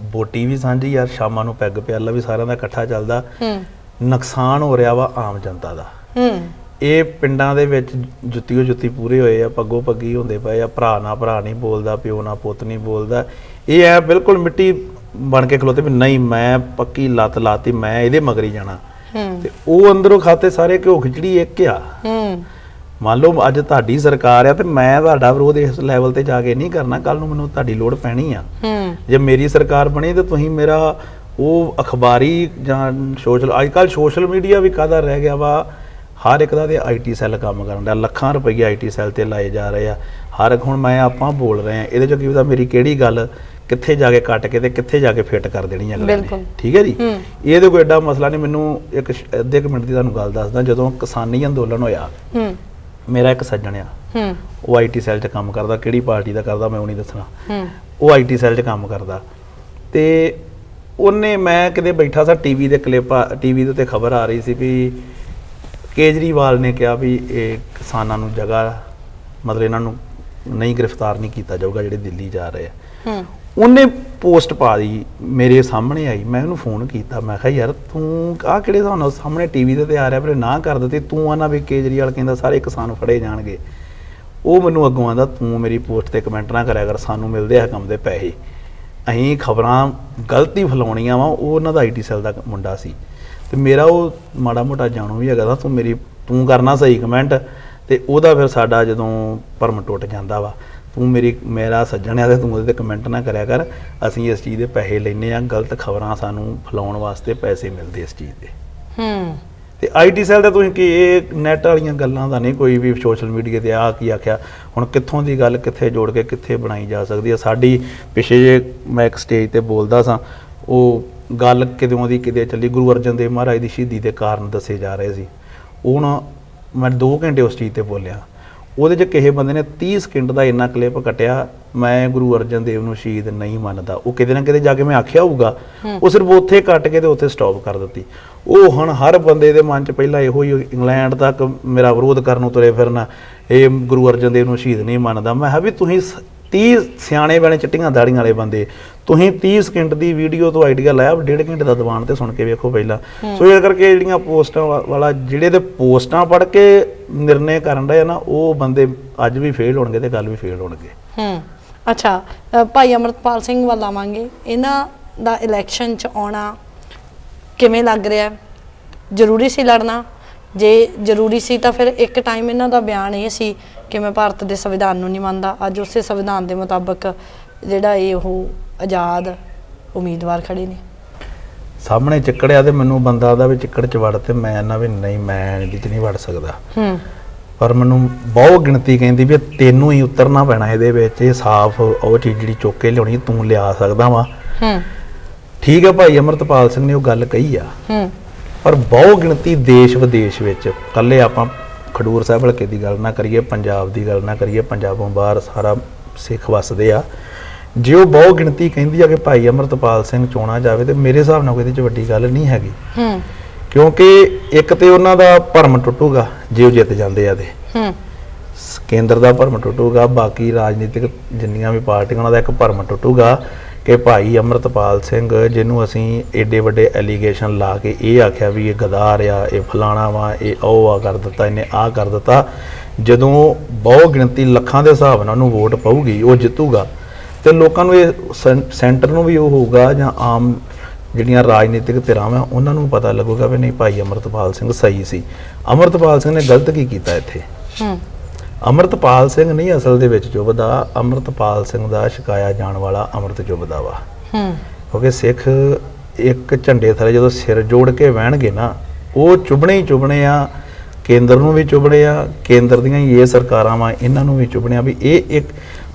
ਬੋਟੀ ਵੀ ਸਾਂਝੀ ਆ ਸ਼ਾਮਾਂ ਨੂੰ ਪੈਗ ਪਿਆਲਾ ਵੀ ਸਾਰਿਆਂ ਦਾ ਇਕੱਠਾ ਚੱਲਦਾ। ਹੂੰ। ਨੁਕਸਾਨ ਹੋ ਰਿਹਾ ਵਾ ਆਮ ਜਨਤਾ ਦਾ। ਹੂੰ। ਇਹ ਪਿੰਡਾਂ ਦੇ ਵਿੱਚ ਜੁੱਤੀਓ ਜੁੱਤੀ ਪੂਰੇ ਹੋਏ ਆ ਪੱਗੋ ਪੱਗੀ ਹੁੰਦੇ ਪਏ ਆ ਭਰਾ ਨਾ ਭਰਾ ਨਹੀਂ ਬੋਲਦਾ ਪਿਓ ਨਾ ਪੁੱਤ ਨਹੀਂ ਬੋਲਦਾ। ਇਹ ਐ ਬਿਲਕੁਲ ਮਿੱਟੀ ਬਣ ਕੇ ਖਲੋਤੇ ਵੀ ਨਹੀਂ ਮੈਂ ਪੱਕੀ ਲੱਤ ਲਾਤੀ ਮੈਂ ਇਹਦੇ ਮਗਰੀ ਜਾਣਾ। ਹੂੰ। ਤੇ ਉਹ ਅੰਦਰੋਂ ਖਾਤੇ ਸਾਰੇ ਘਿਓ ਖਿਚੜੀ ਇੱਕ ਆ। ਹੂੰ। ਮੰਨ ਲਓ ਅੱਜ ਤੁਹਾਡੀ ਸਰਕਾਰ ਆ ਤੇ ਮੈਂ ਤੁਹਾਡਾ ਵਿਰੋਧ ਇਸ ਲੈਵਲ ਤੇ ਜਾ ਕੇ ਨਹੀਂ ਕਰਨਾ ਕੱਲ ਨੂੰ ਮੈਨੂੰ ਤੁਹਾਡੀ ਲੋੜ ਪੈਣੀ ਆ। ਜੇ ਮੇਰੀ ਸਰਕਾਰ ਬਣੀ ਤੇ ਤੁਸੀਂ ਮੇਰਾ ਉਹ ਅਖਬਾਰੀ ਜਾਂ ਸੋਸ਼ਲ ਅੱਜ ਕੱਲ ਸੋਸ਼ਲ ਮੀਡੀਆ ਵੀ ਕਾਹਦਾ ਰਹਿ ਗਿਆ ਵਾ? ਹਰ ਇੱਕ ਦਾ ਤੇ ਆਈਟੀ ਸੈੱਲ ਕੰਮ ਕਰਨ ਦਾ ਲੱਖਾਂ ਰੁਪਏ ਆਈਟੀ ਸੈੱਲ ਤੇ ਲਾਏ ਜਾ ਰਹੇ ਆ। ਹਰ ਇੱਕ ਹੁਣ ਮੈਂ ਆਪਾਂ ਬੋਲ ਰਹੇ ਆ ਇਹਦੇ ਚ ਕੀ ਪਤਾ ਮੇਰੀ ਕਿਹੜੀ ਗੱਲ ਕਿੱਥੇ ਜਾ ਕੇ ਕੱਟ ਕੇ ਤੇ ਕਿੱਥੇ ਜਾ ਕੇ ਫਿੱਟ ਕਰ ਦੇਣੀ ਹੈ। ਨੇ। ਠੀਕ ਹੈ ਜੀ। ਇਹਦੇ ਕੋਈ ਐਡਾ ਮਸਲਾ ਨਹੀਂ ਮੈਨੂੰ ਇੱਕ ਅੱਧੇ ਮਿੰਟ ਦੀ ਤੁਹਾਨੂੰ ਗੱਲ ਦੱਸਦਾ ਜਦੋਂ ਕਿਸਾਨੀ ਅੰਦੋਲਨ ਹੋਇਆ। ਹੂੰ। ਮੇਰਾ ਇੱਕ ਸੱਜਣ ਆ। ਹੂੰ। ਉਹ ਆਈਟੀ ਸੈੱਲ 'ਚ ਕੰਮ ਕਰਦਾ ਕਿਹੜੀ ਪਾਰਟੀ ਦਾ ਕਰਦਾ ਮੈਂ ਉਹ ਨਹੀਂ ਦੱਸਣਾ। ਹੂੰ। ਉਹ ਆਈਟੀ ਸੈੱਲ 'ਚ ਕੰਮ ਕਰਦਾ। ਤੇ ਉਹਨੇ ਮੈਂ ਕਿਤੇ ਬੈਠਾ ਸਾਂ ਟੀਵੀ ਦੇ ਕਲਿੱਪ ਟੀਵੀ ਦੇ ਉੱਤੇ ਖਬਰ ਆ ਰਹੀ ਸੀ ਵੀ ਕੇਜਰੀਵਾਲ ਨੇ ਕਿਹਾ ਵੀ ਇਹ ਕਿਸਾਨਾਂ ਨੂੰ ਜਗ੍ਹਾ ਮਤਲਬ ਇਹਨਾਂ ਨੂੰ ਨਹੀਂ ਗ੍ਰਿਫਤਾਰ ਨਹੀਂ ਕੀਤਾ ਜਾਊਗਾ ਜਿਹੜੇ ਦਿੱਲੀ ਜਾ ਰਹੇ ਆ। ਹੂੰ। ਉਹਨੇ ਪੋਸਟ ਪਾ ਦੀ ਮੇਰੇ ਸਾਹਮਣੇ ਆਈ। ਮੈਂ ਉਹਨੂੰ ਫੋਨ ਕੀਤਾ। ਮੈਂ ਕਿਹਾ, ਯਾਰ, ਤੂੰ ਆਹ ਕਿਹੜੇ ਤੁਹਾਨੂੰ ਸਾਹਮਣੇ ਟੀਵੀ ਤੇ ਤੇ ਆ ਰਿਹਾ ਪਰ ਨਾ ਕਰ ਦਿੱਤੀ। ਤੂੰ ਆਨਾ ਵੀ ਕੇਜਰੀਵਾਲ ਕਹਿੰਦਾ ਸਾਰੇ ਕਿਸਾਨ ਫੜੇ ਜਾਣਗੇ। ਉਹ ਮੈਨੂੰ ਅੱਗੋਂ ਆਂਦਾ, ਤੂੰ ਮੇਰੀ ਪੋਸਟ ਤੇ ਕਮੈਂਟ ਨਾ ਕਰਿਆ ਕਰ, ਸਾਨੂੰ ਮਿਲਦੇ ਆ ਕੰਮ ਦੇ ਪੈਸੇ। ਅਸੀਂ ਖਬਰਾਂ ਗਲਤੀ ਫਲਾਉਣੀਆਂ ਵਾ। ਉਹ ਉਹਨਾਂ ਦਾ ਆਈਟੀ ਸੈੱਲ ਦਾ ਮੁੰਡਾ ਸੀ। ਤੇ ਮੇਰਾ ਉਹ ਮਾੜਾ ਮੋਟਾ ਜਾਣੂ ਵੀ ਹੈਗਾ ਤਾਂ ਤੂੰ ਮੇਰੀ, ਤੂੰ ਕਰਨਾ ਸਹੀ ਕਮੈਂਟ ਤੇ ਉਹਦਾ ਫਿਰ ਸਾਡਾ ਜਦੋਂ ਭਰਮ ਟੁੱਟ ਜਾਂਦਾ ਵਾ ਤੂੰ ਮੇਰੀ ਮੇਰਾ ਸੱਜਣ ਆ ਤੇ ਤੂੰ ਉਹਦੇ ਤੇ ਕਮੈਂਟ ਨਾ ਕਰਿਆ ਕਰ। ਅਸੀਂ ਇਸ ਚੀਜ਼ ਦੇ ਪੈਸੇ ਲੈਨੇ ਆ ਗਲਤ ਖਬਰਾਂ ਸਾਨੂੰ ਫਲਾਉਣ ਵਾਸਤੇ ਪੈਸੇ ਮਿਲਦੇ ਇਸ ਚੀਜ਼ ਦੇ। ਹੂੰ। ਤੇ ਆਈਟੀ ਸੈੱਲ ਦਾ ਤੁਸੀਂ ਕੀ ਇਹ ਨੈਟ ਵਾਲੀਆਂ ਗੱਲਾਂ ਦਾ ਨਹੀਂ ਕੋਈ ਵੀ ਸੋਸ਼ਲ ਮੀਡੀਆ ਤੇ ਆ ਕੀ ਆਖਿਆ ਹੁਣ ਕਿੱਥੋਂ ਦੀ ਗੱਲ ਕਿੱਥੇ ਜੋੜ ਕੇ ਕਿੱਥੇ ਬਣਾਈ ਜਾ ਸਕਦੀ ਹੈ ਸਾਡੀ ਪਿਛੇ ਜੇ ਮੈਂ ਇੱਕ ਸਟੇਜ ਤੇ ਬੋਲਦਾ ਸਾਂ ਉਹ ਗੱਲ ਕਿਦੋਂ ਦੀ ਕਿਤੇ ਚੱਲੀ ਗੁਰੂ ਅਰਜਨ ਦੇਵ ਮਹਾਰਾਜ ਦੀ ਸ਼ਹੀਦੀ ਦੇ ਕਾਰਨ ਦੱਸੇ ਜਾ ਰਹੇ ਸੀ। ਉਹ ਨਾ ਮੈਂ 2 ਘੰਟੇ ਉਸ ਚੀਜ਼ ਤੇ ਬੋਲਿਆ। ਉਹਦੇ 'ਚ ਕਿਸੇ ਬੰਦੇ ਨੇ 30 ਸਕਿੰਟ ਦਾ ਇੰਨਾ ਕਲਿੱਪ ਕੱਟਿਆ ਮੈਂ ਗੁਰੂ ਅਰਜਨ ਦੇਵ ਨੂੰ ਸ਼ਹੀਦ ਨਹੀਂ ਮੰਨਦਾ। ਉਹ ਕਿਤੇ ਨਾ ਕਿਤੇ ਜਾ ਕੇ ਮੈਂ ਆਖਿਆ ਹੋਊਗਾ ਉਹ ਸਿਰਫ ਉੱਥੇ ਕੱਟ ਕੇ ਤੇ ਉੱਥੇ ਸਟਾਪ ਕਰ ਦਿੱਤੀ। ਉਹ ਹੁਣ ਹਰ ਬੰਦੇ ਦੇ ਮਨ 'ਚ ਪਹਿਲਾਂ ਇਹੋ ਹੀ ਇੰਗਲੈਂਡ ਤੱਕ ਮੇਰਾ ਵਿਰੋਧ ਕਰਨ ਨੂੰ ਤੁਰੇ ਫਿਰਨਾ ਇਹ ਗੁਰੂ ਅਰਜਨ ਦੇਵ ਨੂੰ ਸ਼ਹੀਦ ਨਹੀਂ ਮੰਨਦਾ। ਮੈਂ ਕਿਹਾ ਵੀ ਤੁਸੀਂ 30 ਸਿਆਣੇ ਬਣੇ ਚਿੱਟੀਆਂ ਦਾੜੀਆਂ ਵਾਲੇ ਬੰਦੇ ਤੁਸੀਂ 30 ਸਕਿੰਟ ਦੀ ਵੀਡੀਓ ਤੋਂ ਆਈਡੀਆ ਲਾਇਆ ਡੇਢ ਘੰਟੇ ਦਾ ਦੀਵਾਨ ਤੇ ਸੁਣ ਕੇ ਵੇਖੋ ਪਹਿਲਾਂ। ਸੋ ਇਹ ਕਰਕੇ ਜਿਹੜੀਆਂ ਪੋਸਟਾਂ ਵਾਲਾ ਜਿਹੜੇ ਤੇ ਪੋਸਟਾਂ ਪੜ੍ਹ ਕੇ ਨਿਰਣੇ ਕਰਨ ਰਹੇ ਆ ਨਾ ਉਹ ਬੰਦੇ ਅੱਜ ਵੀ ਫੇਲ ਹੋਣਗੇ ਤੇ ਕੱਲ ਵੀ ਫੇਲ ਹੋਣਗੇ। ਹੂੰ। ਅੱਛਾ ਭਾਈ ਅਮਰਤਪਾਲ ਸਿੰਘ ਵੱਲ ਆਵਾਂਗੇ। ਇਹਨਾਂ ਦਾ ਇਲੈਕਸ਼ਨ ਚ ਆਉਣਾ ਕਿਵੇਂ ਲੱਗ ਰਿਹਾ? ਜ਼ਰੂਰੀ ਸੀ ਲੜਨਾ? ਜੇ ਜ਼ਰੂਰੀ ਸੀ ਤਾਂ ਫਿਰ ਇੱਕ ਟਾਈਮ ਇਹਨਾਂ ਦਾ ਬਿਆਨ ਇਹ ਸੀ ਕਿ ਮੈਂ ਭਾਰਤ ਦੇ ਸੰਵਿਧਾਨ ਨੂੰ ਨਹੀਂ ਮੰਨਦਾ। ਅੱਜ ਉਸੇ ਸੰਵਿਧਾਨ ਦੇ ਮੁਤਾਬਕ ਜਿਹੜਾ ਇਹ ਉਹ ਆਜ਼ਾਦ ਉਮੀਦਵਾਰ ਖੜੇ ਨੇ। ਸਾਹਮਣੇ ਚਿੱਕੜਿਆ ਤੇ ਮੈਨੂੰ ਬੰਦਾ ਦਾ ਵੀ ਚਿੱਕੜ ਚ ਵੜ ਤੇ ਮੈਂ ਨਾ ਵੀ ਨਹੀਂ ਮੈਂ ਇਹਦੇ ਚ ਨਹੀਂ ਵੜ ਸਕਦਾ। ਹੂੰ। ਪਰ ਮੈਨੂੰ ਬਹੁਤ ਗਿਣਤੀ ਕਹਿੰਦੀ ਵੀ ਤੈਨੂੰ ਹੀ ਉਤਰਨਾ ਪੈਣਾ ਇਹਦੇ ਵਿੱਚ ਇਹ ਸਾਫ਼ ਉਹ ਚੀਜ਼ ਜਿਹੜੀ ਚੁੱਕ ਕੇ ਲਿਆਉਣੀ ਤੂੰ ਲਿਆ ਸਕਦਾ ਵਾ। ਹੂੰ। ਠੀਕ ਹੈ ਭਾਈ ਅਮਰਤਪਾਲ ਸਿੰਘ ਨੇ ਉਹ ਗੱਲ ਕਹੀ ਆ। ਹੂੰ। ਪਰ ਬਹੁ ਗਿਣਤੀ ਦੇਸ਼ ਵਿਦੇਸ਼ ਵਿੱਚ ਕੱਲੇ ਆਪਾਂ ਖਡੂਰ ਸਾਹਿਬ ਹਲਕੇ ਦੀ ਗੱਲ ਨਾ ਕਰੀਏ ਪੰਜਾਬ ਦੀ ਗੱਲ ਨਾ ਕਰੀਏ ਪੰਜਾਬੋਂ ਬਾਹਰ ਸਾਰਾ ਸਿੱਖ ਵਸਦੇ ਆ। ਜੇ ਉਹ ਬਹੁ ਗਿਣਤੀ ਕਹਿੰਦੀ ਆ ਕਿ ਭਾਈ ਅਮਰਤਪਾਲ ਸਿੰਘ ਚੋਣਾ ਜਾਵੇ ਤੇ ਮੇਰੇ ਹਿਸਾਬ ਨਾਲ ਕੋਈ ਇਹਦੇ ਚ ਵੱਡੀ ਗੱਲ ਨਹੀਂ ਹੈਗੀ। ਹੂੰ। ਕਿਉਂਕਿ ਇੱਕ ਤੇ ਉਹਨਾਂ ਦਾ ਭਰਮ ਟੁੱਟੂਗਾ ਜੇ ਉਹ ਜਿੱਤ ਜਾਂਦੇ ਆ ਤੇ। ਹੂੰ। ਕੇਂਦਰ ਦਾ ਭਰਮ ਟੁੱਟੂਗਾ, ਬਾਕੀ ਰਾਜਨੀਤਿਕ ਜਿੰਨੀਆਂ ਵੀ ਪਾਰਟੀਆਂ, ਉਹਨਾਂ ਦਾ ਇੱਕ ਭਰਮ ਟੁੱਟੂਗਾ ਕਿ ਭਾਈ ਅਮਰਤਪਾਲ ਸਿੰਘ, ਜਿਹਨੂੰ ਅਸੀਂ ਏਡੇ ਵੱਡੇ ਐਲੀਗੇਸ਼ਨ ਲਾ ਕੇ ਇਹ ਆਖਿਆ ਵੀ ਇਹ ਗਦਾਰ ਆ, ਇਹ ਫਲਾਣਾ ਵਾ, ਇਹ ਉਹ ਆ ਕਰ ਦਿੱਤਾ, ਇਹਨੇ ਆ ਕਰ ਦਿੱਤਾ, ਜਦੋਂ ਬਹੁ ਗਿਣਤੀ ਲੱਖਾਂ ਦੇ ਹਿਸਾਬ ਨਾਲ ਉਹਨੂੰ ਵੋਟ ਪਊਗੀ, ਉਹ ਜਿੱਤੂਗਾ। ਤੇ ਲੋਕਾਂ ਨੂੰ ਇਹ ਸੈਂ- ਸੈਂਟਰ ਨੂੰ ਵੀ ਉਹ ਹੋਊਗਾ ਜਾਂ ਆਮ ਜਿਹੜੀਆਂ ਰਾਜਨੀਤਿਕ ਧਿਰਾਂ ਵਾ, ਉਹਨਾਂ ਨੂੰ ਪਤਾ ਲੱਗੂਗਾ ਵੀ ਨਹੀਂ, ਭਾਈ ਅਮਰਤਪਾਲ ਸਿੰਘ ਸਹੀ ਸੀ। ਅਮਰਤਪਾਲ ਸਿੰਘ ਨੇ ਗਲਤ ਕੀ ਕੀਤਾ ਇੱਥੇ? ਹੂੰ। ਅਮਰਤਪਾਲ ਸਿੰਘ ਨਹੀਂ ਅਸਲ ਦੇ ਵਿੱਚ ਚੁੱਭਦਾ ਅਮਰਤਪਾਲ ਸਿੰਘ ਦਾ ਸ਼ਿਕਾਇਆ ਜਾਣ ਵਾਲਾ ਅਮਰਤ ਚੁੱਭਦਾ ਵਾ। ਹੂੰ। ਕਿਉਂਕਿ ਸਿੱਖ ਇੱਕ ਝੰਡੇ ਥੱਲੇ ਜਦੋਂ ਸਿਰ ਜੋੜ ਕੇ ਬਹਿਣਗੇ ਨਾ ਉਹ ਚੁੱਭਣੇ ਹੀ ਚੁੱਭਣੇ ਆ ਕੇਂਦਰ ਨੂੰ ਵੀ ਚੁੱਭਣੇ ਆ, ਕੇਂਦਰ ਦੀਆਂ ਹੀ ਇਹ ਸਰਕਾਰਾਂ ਵਾ, ਇਹਨਾਂ ਨੂੰ ਵੀ ਚੁੱਭਣੇ ਵੀ ਇਹ ਇੱਕ,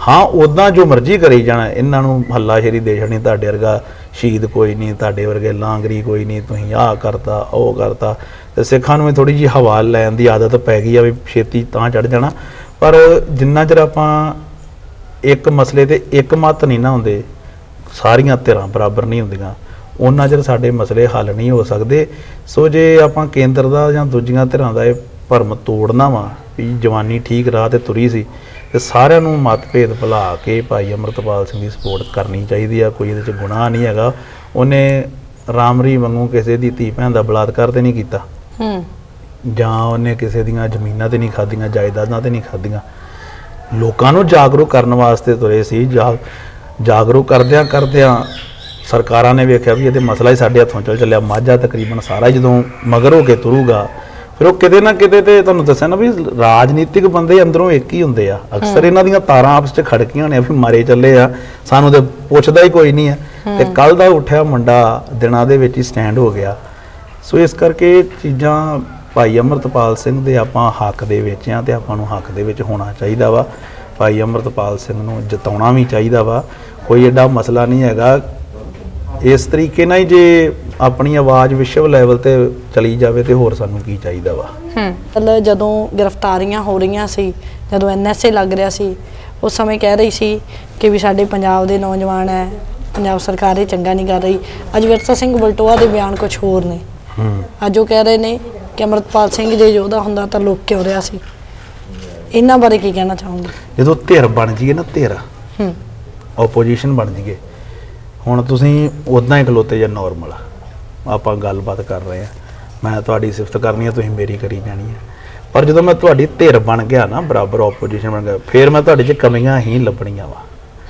ਹਾਂ ਉਦਾਂ ਜੋ ਮਰਜ਼ੀ ਕਰੀ ਜਾਣਾ, ਇਹਨਾਂ ਨੂੰ ਹੱਲਾਸ਼ੇਰੀ ਦੇ ਛੱਡਣੀ, ਤੁਹਾਡੇ ਵਰਗਾ ਸ਼ਹੀਦ ਕੋਈ ਨਹੀਂ, ਤੁਹਾਡੇ ਵਰਗੇ ਲਾਂਗਰੀ ਕੋਈ ਨਹੀਂ, ਤੁਸੀਂ ਆਹ ਕਰਤਾ, ਉਹ ਕਰਤਾ, ਤੇ ਸਿੱਖਾਂ ਨੂੰ ਵੀ ਥੋੜੀ ਜਿਹੀ ਹਵਾ ਲੈਣ ਦੀ ਆਦਤ ਪੈ ਗਈ ਆ ਵੀ ਛੇਤੀ ਤਾਂ ਚੜ ਜਾਣਾ। ਪਰ ਜਿੰਨਾ ਚਿਰ ਆਪਾਂ ਇੱਕ ਮਸਲੇ ਤੇ ਇੱਕ ਮਤ ਨਹੀਂ ਨਾ ਹੁੰਦੇ, ਸਾਰੀਆਂ ਧਿਰਾਂ ਬਰਾਬਰ ਨਹੀਂ ਹੁੰਦੀਆਂ। ਉਹਨਾਂ ਚਿਰ ਸਾਡੇ ਮਸਲੇ ਹੱਲ ਨਹੀਂ ਹੋ ਸਕਦੇ। ਸੋ ਜੇ ਆਪਾਂ ਕੇਂਦਰ ਦਾ ਜਾਂ ਦੂਜੀਆਂ ਧਿਰਾਂ ਦਾ ਇਹ ਭਰਮ ਤੋੜਨਾ ਵਾ ਵੀ ਜਵਾਨੀ ਠੀਕ ਰਾਹ ਤੇ ਤੁਰੀ ਸੀ ਤੇ ਸਾਰਿਆਂ ਨੂੰ ਮਤਭੇਦ ਭੁਲਾ ਕੇ ਭਾਈ ਅਮਰਤਪਾਲ ਸਿੰਘ ਦੀ ਸਪੋਰਟ ਕਰਨੀ ਚਾਹੀਦੀ ਆ ਕੋਈ ਇਹਦੇ ਚ ਗੁਨਾਹ ਨਹੀਂ ਹੈਗਾ। ਉਹਨੇ ਰਾਮਰੀ ਵਾਂਗੂ ਕਿਸੇ ਦੀ ਧੀ ਭੈਣ ਦਾ ਬਲਾਤਕਾਰ ਤੇ ਨਹੀਂ ਕੀਤਾ। ਹੂੰ। ਜਾਂ ਉਹਨੇ ਕਿਸੇ ਦੀਆਂ ਜ਼ਮੀਨਾਂ ਤੇ ਨਹੀਂ ਖਾਧੀਆਂ ਜਾਇਦਾਦਾਂ ਤੇ ਨਹੀਂ ਖਾਧੀਆਂ। ਲੋਕਾਂ ਨੂੰ ਜਾਗਰੂਕ ਕਰਨ ਵਾਸਤੇ ਤੁਰੇ ਸੀ। ਜਾਗਰੂਕ ਕਰਦਿਆਂ ਕਰਦਿਆਂ ਸਰਕਾਰਾਂ ਨੇ ਵੇਖਿਆ ਵੀ ਇਹਦੇ ਮਸਲਾ ਹੀ ਸਾਡੇ ਹੱਥੋਂ ਚੱਲ ਚੱਲਿਆ ਮਾਝਾ ਤਕਰੀਬਨ ਸਾਰਾ ਹੀ ਜਦੋਂ ਮਗਰ ਹੋ ਕੇ ਤੁਰੂਗਾ ਫਿਰ ਉਹ ਕਿਤੇ ਨਾ ਕਿਤੇ ਤੇ ਤੁਹਾਨੂੰ ਦੱਸਿਆ ਨਾ ਵੀ ਰਾਜਨੀਤਿਕ ਬੰਦੇ ਅੰਦਰੋਂ ਇੱਕ ਹੀ ਹੁੰਦੇ ਆ। ਅਕਸਰ ਇਹਨਾਂ ਦੀਆਂ ਤਾਰਾਂ ਆਪਸ 'ਚ ਖੜਕੀਆਂ ਨੇ ਵੀ ਮਾਰੇ ਚੱਲੇ ਆ ਸਾਨੂੰ ਤੇ ਪੁੱਛਦਾ ਹੀ ਕੋਈ ਨਹੀਂ ਆ। ਤੇ ਕੱਲ ਦਾ ਉੱਠਿਆ ਮੁੰਡਾ ਦਿਨਾਂ ਦੇ ਵਿੱਚ ਹੀ ਸਟੈਂਡ ਹੋ ਗਿਆ। ਸੋ ਇਸ ਕਰਕੇ ਚੀਜ਼ਾਂ ਭਾਈ ਅਮਰਤਪਾਲ ਸਿੰਘ ਦੇ ਆਪਾਂ ਹੱਕ ਦੇ ਵਿੱਚ ਆ ਤੇ ਆਪਾਂ ਨੂੰ ਹੱਕ ਦੇ ਵਿੱਚ ਹੋਣਾ ਚਾਹੀਦਾ ਵਾ। ਭਾਈ ਅਮਰਤਪਾਲ ਸਿੰਘ ਨੂੰ ਜਿਤਾਉਣਾ ਵੀ ਚਾਹੀਦਾ ਵਾ। ਕੋਈ ਐਡਾ ਮਸਲਾ ਨਹੀਂ ਹੈਗਾ। ਇਸ ਤਰੀਕੇ ਨਾਲ ਹੀ ਜੇ ਆਪਣੀ ਆਵਾਜ਼ ਵਿਸ਼ਵ ਲੈਵਲ ਤੇ ਚਲੀ ਜਾਵੇ ਤੇ ਹੋਰ ਸਾਨੂੰ ਕੀ ਚਾਹੀਦਾ ਵਾ? ਹੂੰ। ਮਤਲਬ ਜਦੋਂ ਗ੍ਰਿਫਤਾਰੀਆਂ ਹੋ ਰਹੀਆਂ ਸੀ ਜਦੋਂ ਐਨਐਸਏ ਲੱਗ ਰਿਹਾ ਸੀ ਉਸ ਸਮੇਂ ਕਹਿ ਰਹੀ ਸੀ ਕਿ ਵੀ ਸਾਡੇ ਪੰਜਾਬ ਦੇ ਨੌਜਵਾਨ ਹੈ ਪੰਜਾਬ ਸਰਕਾਰ ਇਹ ਚੰਗਾ ਨਹੀਂ ਕਰ ਰਹੀ। ਅੱਜ ਵਿਰਸਾ ਸਿੰਘ ਬਲਟੋਆ ਦੇ ਬਿਆਨ ਕੁਝ ਹੋਰ ਨੇ। ਹੂੰ। ਅੱਜ ਉਹ ਕਹਿ ਰਹੇ ਨੇ ਕਿ ਅਮਰਤਪਾਲ ਸਿੰਘ ਜੇ ਯੋਧਾ ਹੁੰਦਾ ਤਾਂ ਲੋਕ ਕਿਉਂ ਰਿਹਾ ਸੀ? ਇਹਨਾਂ ਬਾਰੇ ਕੀ ਕਹਿਣਾ ਚਾਹੋਗੇ? ਜਦੋਂ ਧਿਰ ਬਣ ਜੀਏ ਨਾ ਧਿਰ ਹੂੰ। ਆਪੋਜੀਸ਼ਨ ਬਣ ਜੀਏ ਹੁਣ ਤੁਸੀਂ ਉਦਾਂ ਹੀ ਖਲੋਤੇ ਜਾਂ ਨਾਰਮਲ ਆਪਾਂ ਗੱਲਬਾਤ ਕਰ ਰਹੇ ਆ। ਮੈਂ ਤੁਹਾਡੀ ਸਿਫਤ ਕਰਨੀ ਆ ਤੁਸੀਂ ਮੇਰੀ ਕਰੀ ਜਾਣੀ ਆ। ਪਰ ਜਦੋਂ ਮੈਂ ਤੁਹਾਡੀ ਧਿਰ ਬਣ ਗਿਆ ਨਾ ਬਰਾਬਰ ਆਪੋਜੀਸ਼ਨ ਬਣ ਗਿਆ ਫਿਰ ਮੈਂ ਤੁਹਾਡੇ 'ਚ ਕਮੀਆਂ ਹੀ ਲੱਭਣੀਆਂ ਵਾ।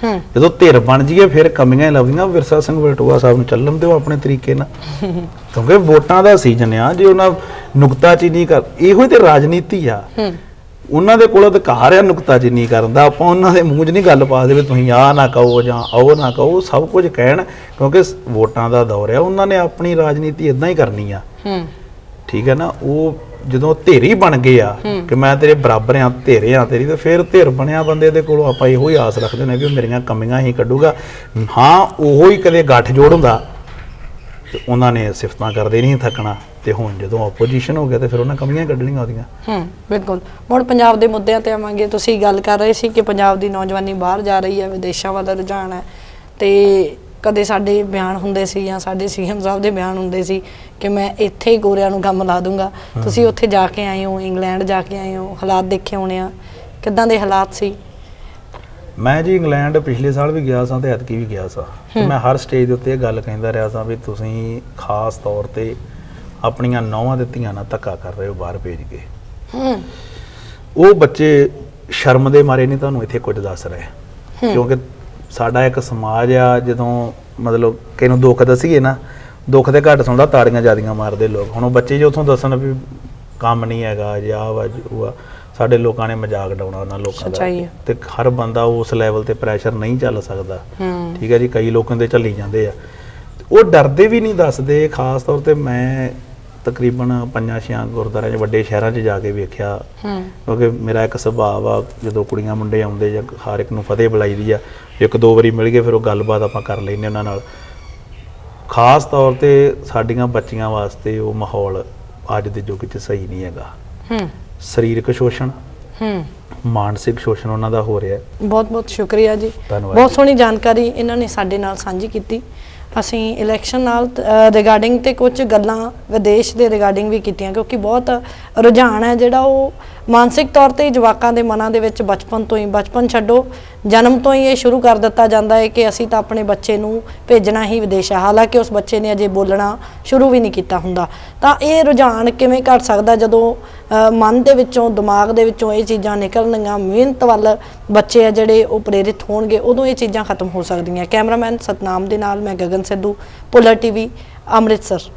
ਹੂੰ। ਜਦੋਂ ਧਿਰ ਬਣ ਜੀਏ ਫਿਰ ਕਮੀਆਂ ਹੀ ਲੱਭਦੀਆਂ। ਵਿਰਸਾ ਸਿੰਘ ਬਲਟੋਆ ਸਾਹਿਬ ਨੂੰ ਚੱਲਣ ਦਿਓ ਆਪਣੇ ਤਰੀਕੇ ਨਾਲ। ਕਿਉਂਕਿ ਵੋਟਾਂ ਦਾ ਸੀਜ਼ਨ ਆ ਜੇ ਉਹਨਾਂ ਨੁਕਤਾਚੀਨੀ ਕਰ ਇਹੋ ਹੀ ਤੇ ਰਾਜਨੀਤੀ ਆ। ਹੂੰ। ਉਹਨਾਂ ਦੇ ਕੋਲ ਅਧਿਕਾਰ ਆ ਨੁਕਤਾਚੀਨੀ ਕਰਨ ਦਾ। ਆਪਾਂ ਉਹਨਾਂ ਦੇ ਮੂੰਹ 'ਚ ਨਹੀਂ ਗੱਲ ਪਾ ਦੇਵੇ ਤੁਸੀਂ ਆਹ ਨਾ ਕਹੋ ਜਾਂ ਉਹ ਨਾ ਕਹੋ ਸਭ ਕੁਝ ਕਹਿਣ ਕਿਉਂਕਿ ਵੋਟਾਂ ਦਾ ਦੌਰ ਆ। ਉਹਨਾਂ ਨੇ ਆਪਣੀ ਰਾਜਨੀਤੀ ਇਦਾਂ ਹੀ ਕਰਨੀ ਆ। ਹੂੰ। ਠੀਕ ਹੈ ਨਾ? ਉਹ ਜਦੋਂ ਧੇਰੀ ਬਣ ਗਏ ਆ ਕਿ ਮੈਂ ਤੇਰੇ ਬਰਾਬਰ ਆ ਧੇਰੇ ਆ ਤੇਰੀ ਤੇ ਫਿਰ ਧਿਰ ਬਣਿਆ ਬੰਦੇ ਦੇ ਕੋਲੋਂ ਆਪਾਂ ਇਹੋ ਹੀ ਆਸ ਰੱਖਦੇ ਨੇ ਵੀ ਉਹ ਮੇਰੀਆਂ ਕਮੀਆਂ ਹੀ ਕੱਢੂਗਾ। ਹਾਂ ਉਹੋ ਹੀ ਕਦੇ ਗੱਠ ਜੋੜ ਹੁੰਦਾ। ਤੇ ਉਹਨਾਂ ਨੇ ਸਿਫਤਾਂ ਕਰਦੇ ਨਹੀਂ ਥੱਕਣਾ ਤੇ ਹੁਣ ਜਦੋਂ ਆਪੋਜੀਸ਼ਨ ਹੋ ਗਿਆ ਤੇ ਫਿਰ ਉਹਨਾਂ ਕਮੀਆਂ ਕੱਢਣੀਆਂ ਉਹਦੀਆਂ। ਹੂੰ ਬਿਲਕੁਲ। ਹੁਣ ਪੰਜਾਬ ਦੇ ਮੁੱਦਿਆਂ ਤੇ ਆਵਾਂਗੇ। ਤੁਸੀਂ ਗੱਲ ਕਰ ਰਹੇ ਸੀ ਕਿ ਪੰਜਾਬ ਦੀ ਨੌਜਵਾਨੀ ਬਾਹਰ ਜਾ ਰਹੀ ਹੈ ਵਿਦੇਸ਼ਾਂ ਵੱਲ ਰੁਝਾਨ ਹੈ। ਤੇ ਕਦੇ ਸਾਡੇ ਬਿਆਨ ਹੁੰਦੇ ਸੀ ਜਾਂ ਸਾਡੇ ਸੀਐਮ ਸਾਹਿਬ ਦੇ ਬਿਆਨ ਹੁੰਦੇ ਸੀ ਕਿ ਮੈਂ ਇੱਥੇ ਹੀ ਗੋਰਿਆਂ ਨੂੰ ਕੰਮ ਲਾ ਦੂੰਗਾ। ਤੁਸੀਂ ਉੱਥੇ ਜਾ ਕੇ ਆਏ ਹੋ ਇੰਗਲੈਂਡ ਜਾ ਕੇ ਆਏ ਹੋ ਹਾਲਾਤ ਦੇਖੇ ਹੋਣੇ ਆ। ਕਿੱਦਾਂ ਦੇ ਹਾਲਾਤ ਸੀ? ਮੈਂ ਜੀ ਇੰਗਲੈਂਡ ਪਿਛਲੇ ਸਾਲ ਵੀ ਗਿਆ ਸਾਂ ਤੇ ਐਤਕੀ ਵੀ ਗਿਆ ਸਾਂ। ਤੇ ਮੈਂ ਹਰ ਸਟੇਜ ਦੇ ਉੱਤੇ ਇਹ ਗੱਲ ਕਹਿੰਦਾ ਰਿਹਾ ਸਾਂ ਵੀ ਤੁਸੀਂ ਖਾਸ ਤੌਰ ਤੇ ਆਪਣੀਆਂ ਨੌਵਾਂ ਦੇ ਧੀਆਂ ਨਾਲ ਧੱਕਾ ਕਰ ਰਹੇ ਹੋ ਬਾਹਰ ਭੇਜ ਕੇ। ਹੂੰ। ਉਹ ਬੱਚੇ ਸ਼ਰਮ ਦੇ ਮਾਰੇ ਨਹੀਂ ਤੁਹਾਨੂੰ ਇੱਥੇ ਕੁਝ ਦੱਸ ਰਹੇ। ਕਿਉਂਕਿ ਸਾਡਾ ਇੱਕ ਸਮਾਜ ਆ ਜਦੋਂ ਮਤਲਬ ਕਿਹਨੂੰ ਦੁੱਖ ਦਸੀਏ ਨਾ ਦੁੱਖ ਦੇ ਘੱਟ ਸੁਣਦਾ ਤਾੜੀਆਂ ਜਿਆਦੀਆਂ ਮਾਰਦੇ ਲੋਕ। ਹੁਣ ਉਹ ਬੱਚੇ ਜੇ ਉੱਥੋਂ ਦੱਸਣ ਵੀ ਕੰਮ ਨਹੀਂ ਹੈਗਾ ਜਾਂ ਵਾ ਜੋ ਆ ਸਾਡੇ ਲੋਕਾਂ ਨੇ ਮਜ਼ਾਕ ਡਾਉਣਾ ਉਹਨਾਂ ਲੋਕਾਂ ਦਾ ਸੱਚਾਈ ਹੈ। ਤੇ ਹਰ ਬੰਦਾ ਉਸ ਲੈਵਲ ਤੇ ਪ੍ਰੈਸ਼ਰ ਨਹੀਂ ਚੱਲ ਸਕਦਾ। ਹੂੰ। ਠੀਕ ਹੈ ਜੀ ਕਈ ਲੋਕਾਂ ਦੇ ਝੱਲੀ ਜਾਂਦੇ ਆ। ਤੇ ਉਹ ਡਰਦੇ ਵੀ ਨਹੀਂ ਦੱਸਦੇ ਖਾਸ ਤੌਰ ਤੇ ਮੈਂ ਤਕਰੀਬਨ ਪੰਜਾਂ ਛਿਆਂ ਗੁਰਦੁਆਰਿਆਂ 'ਚ ਵੱਡੇ ਸ਼ਹਿਰਾਂ 'ਚ ਜਾ ਕੇ ਵੇਖਿਆ। ਹੂੰ। ਕਿਉਂਕਿ ਮੇਰਾ ਇੱਕ ਸੁਭਾਅ ਆ ਜਦੋਂ ਕੁੜੀਆਂ ਮੁੰਡੇ ਆਉਂਦੇ ਜਾਂ ਹਰ ਇੱਕ ਨੂੰ ਫਤਿਹ ਬੁਲਾਈਦੀ ਆ ਇੱਕ ਦੋ ਵਾਰੀ ਮਿਲ ਗਏ ਫਿਰ ਉਹ ਗੱਲਬਾਤ ਆਪਾਂ ਕਰ ਲੈਂਦੇ ਉਹਨਾਂ ਨਾਲ। ਖਾਸ ਤੌਰ ਤੇ ਸਾਡੀਆਂ ਬੱਚੀਆਂ ਵਾਸਤੇ ਉਹ ਮਾਹੌਲ ਅੱਜ ਦੇ ਯੁੱਗ 'ਚ ਸਹੀ ਨਹੀਂ ਹੈਗਾ। ਹੂੰ। ਸਰੀਰਕ ਸ਼ੋਸ਼ਣ ਹੂੰ। ਮਾਨਸਿਕ ਸ਼ੋਸ਼ਣ ਉਹਨਾਂ ਦਾ ਹੋ ਰਿਹਾ ਹੈ। ਬਹੁਤ ਬਹੁਤ ਸ਼ੁਕਰੀਆ ਜੀ। ਧੰਨਵਾਦ ਬਹੁਤ। ਸੋਹਣੀ ਜਾਣਕਾਰੀ ਇਹਨਾਂ ਨੇ ਸਾਡੇ ਨਾਲ ਸਾਂਝੀ ਕੀਤੀ। ਅਸੀਂ ਇਲੈਕਸ਼ਨ ਨਾਲ ਰਿਗਾਰਡਿੰਗ ਤੇ ਕੁਝ ਗੱਲਾਂ ਵਿਦੇਸ਼ ਦੇ ਰਿਗਾਰਡਿੰਗ ਵੀ ਕੀਤੀਆਂ ਕਿਉਂਕਿ ਬਹੁਤ ਰੁਝਾਨ ਹੈ ਜਿਹੜਾ ਉਹ ਮਾਨਸਿਕ ਤੌਰ ਤੇ ਜਵਾਕਾਂ ਦੇ ਮਨਾਂ ਦੇ ਵਿੱਚ ਬਚਪਨ ਤੋਂ ਹੀ ਬਚਪਨ ਛੱਡੋ। ਜਨਮ ਤੋਂ ਹੀ ਇਹ ਸ਼ੁਰੂ ਕਰ ਦਿੱਤਾ ਜਾਂਦਾ ਹੈ ਕਿ ਅਸੀਂ ਤਾਂ ਆਪਣੇ ਬੱਚੇ ਨੂੰ ਭੇਜਣਾ ਹੀ ਵਿਦੇਸ਼ ਹੈ ਹਾਲਾਂਕਿ ਉਸ ਬੱਚੇ ਨੇ ਅਜੇ ਬੋਲਣਾ ਸ਼ੁਰੂ ਵੀ ਨਹੀਂ ਕੀਤਾ ਹੁੰਦਾ। ਤਾਂ ਇਹ ਰੁਝਾਨ ਕਿਵੇਂ ਘਟ ਸਕਦਾ ਜਦੋਂ ਮਨ ਦੇ ਵਿੱਚੋਂ, ਦਿਮਾਗ ਦੇ ਵਿੱਚੋਂ ਇਹ ਚੀਜ਼ਾਂ ਨਿਕਲਣਗੀਆਂ? ਮਿਹਨਤ ਵੱਲ ਬੱਚੇ ਆ ਜਿਹੜੇ ਉਹ ਪ੍ਰੇਰਿਤ ਹੋਣਗੇ, ਉਦੋਂ ਇਹ ਚੀਜ਼ਾਂ ਖਤਮ ਹੋ ਸਕਦੀਆਂ। ਕੈਮਰਾਮੈਨ ਸਤਨਾਮ ਦੇ ਨਾਲ ਮੈਂ ਗਗਨ ਸਿੱਧੂ ਪੁਲਰ ਟੀਵੀ, ਅੰਮ੍ਰਿਤਸਰ।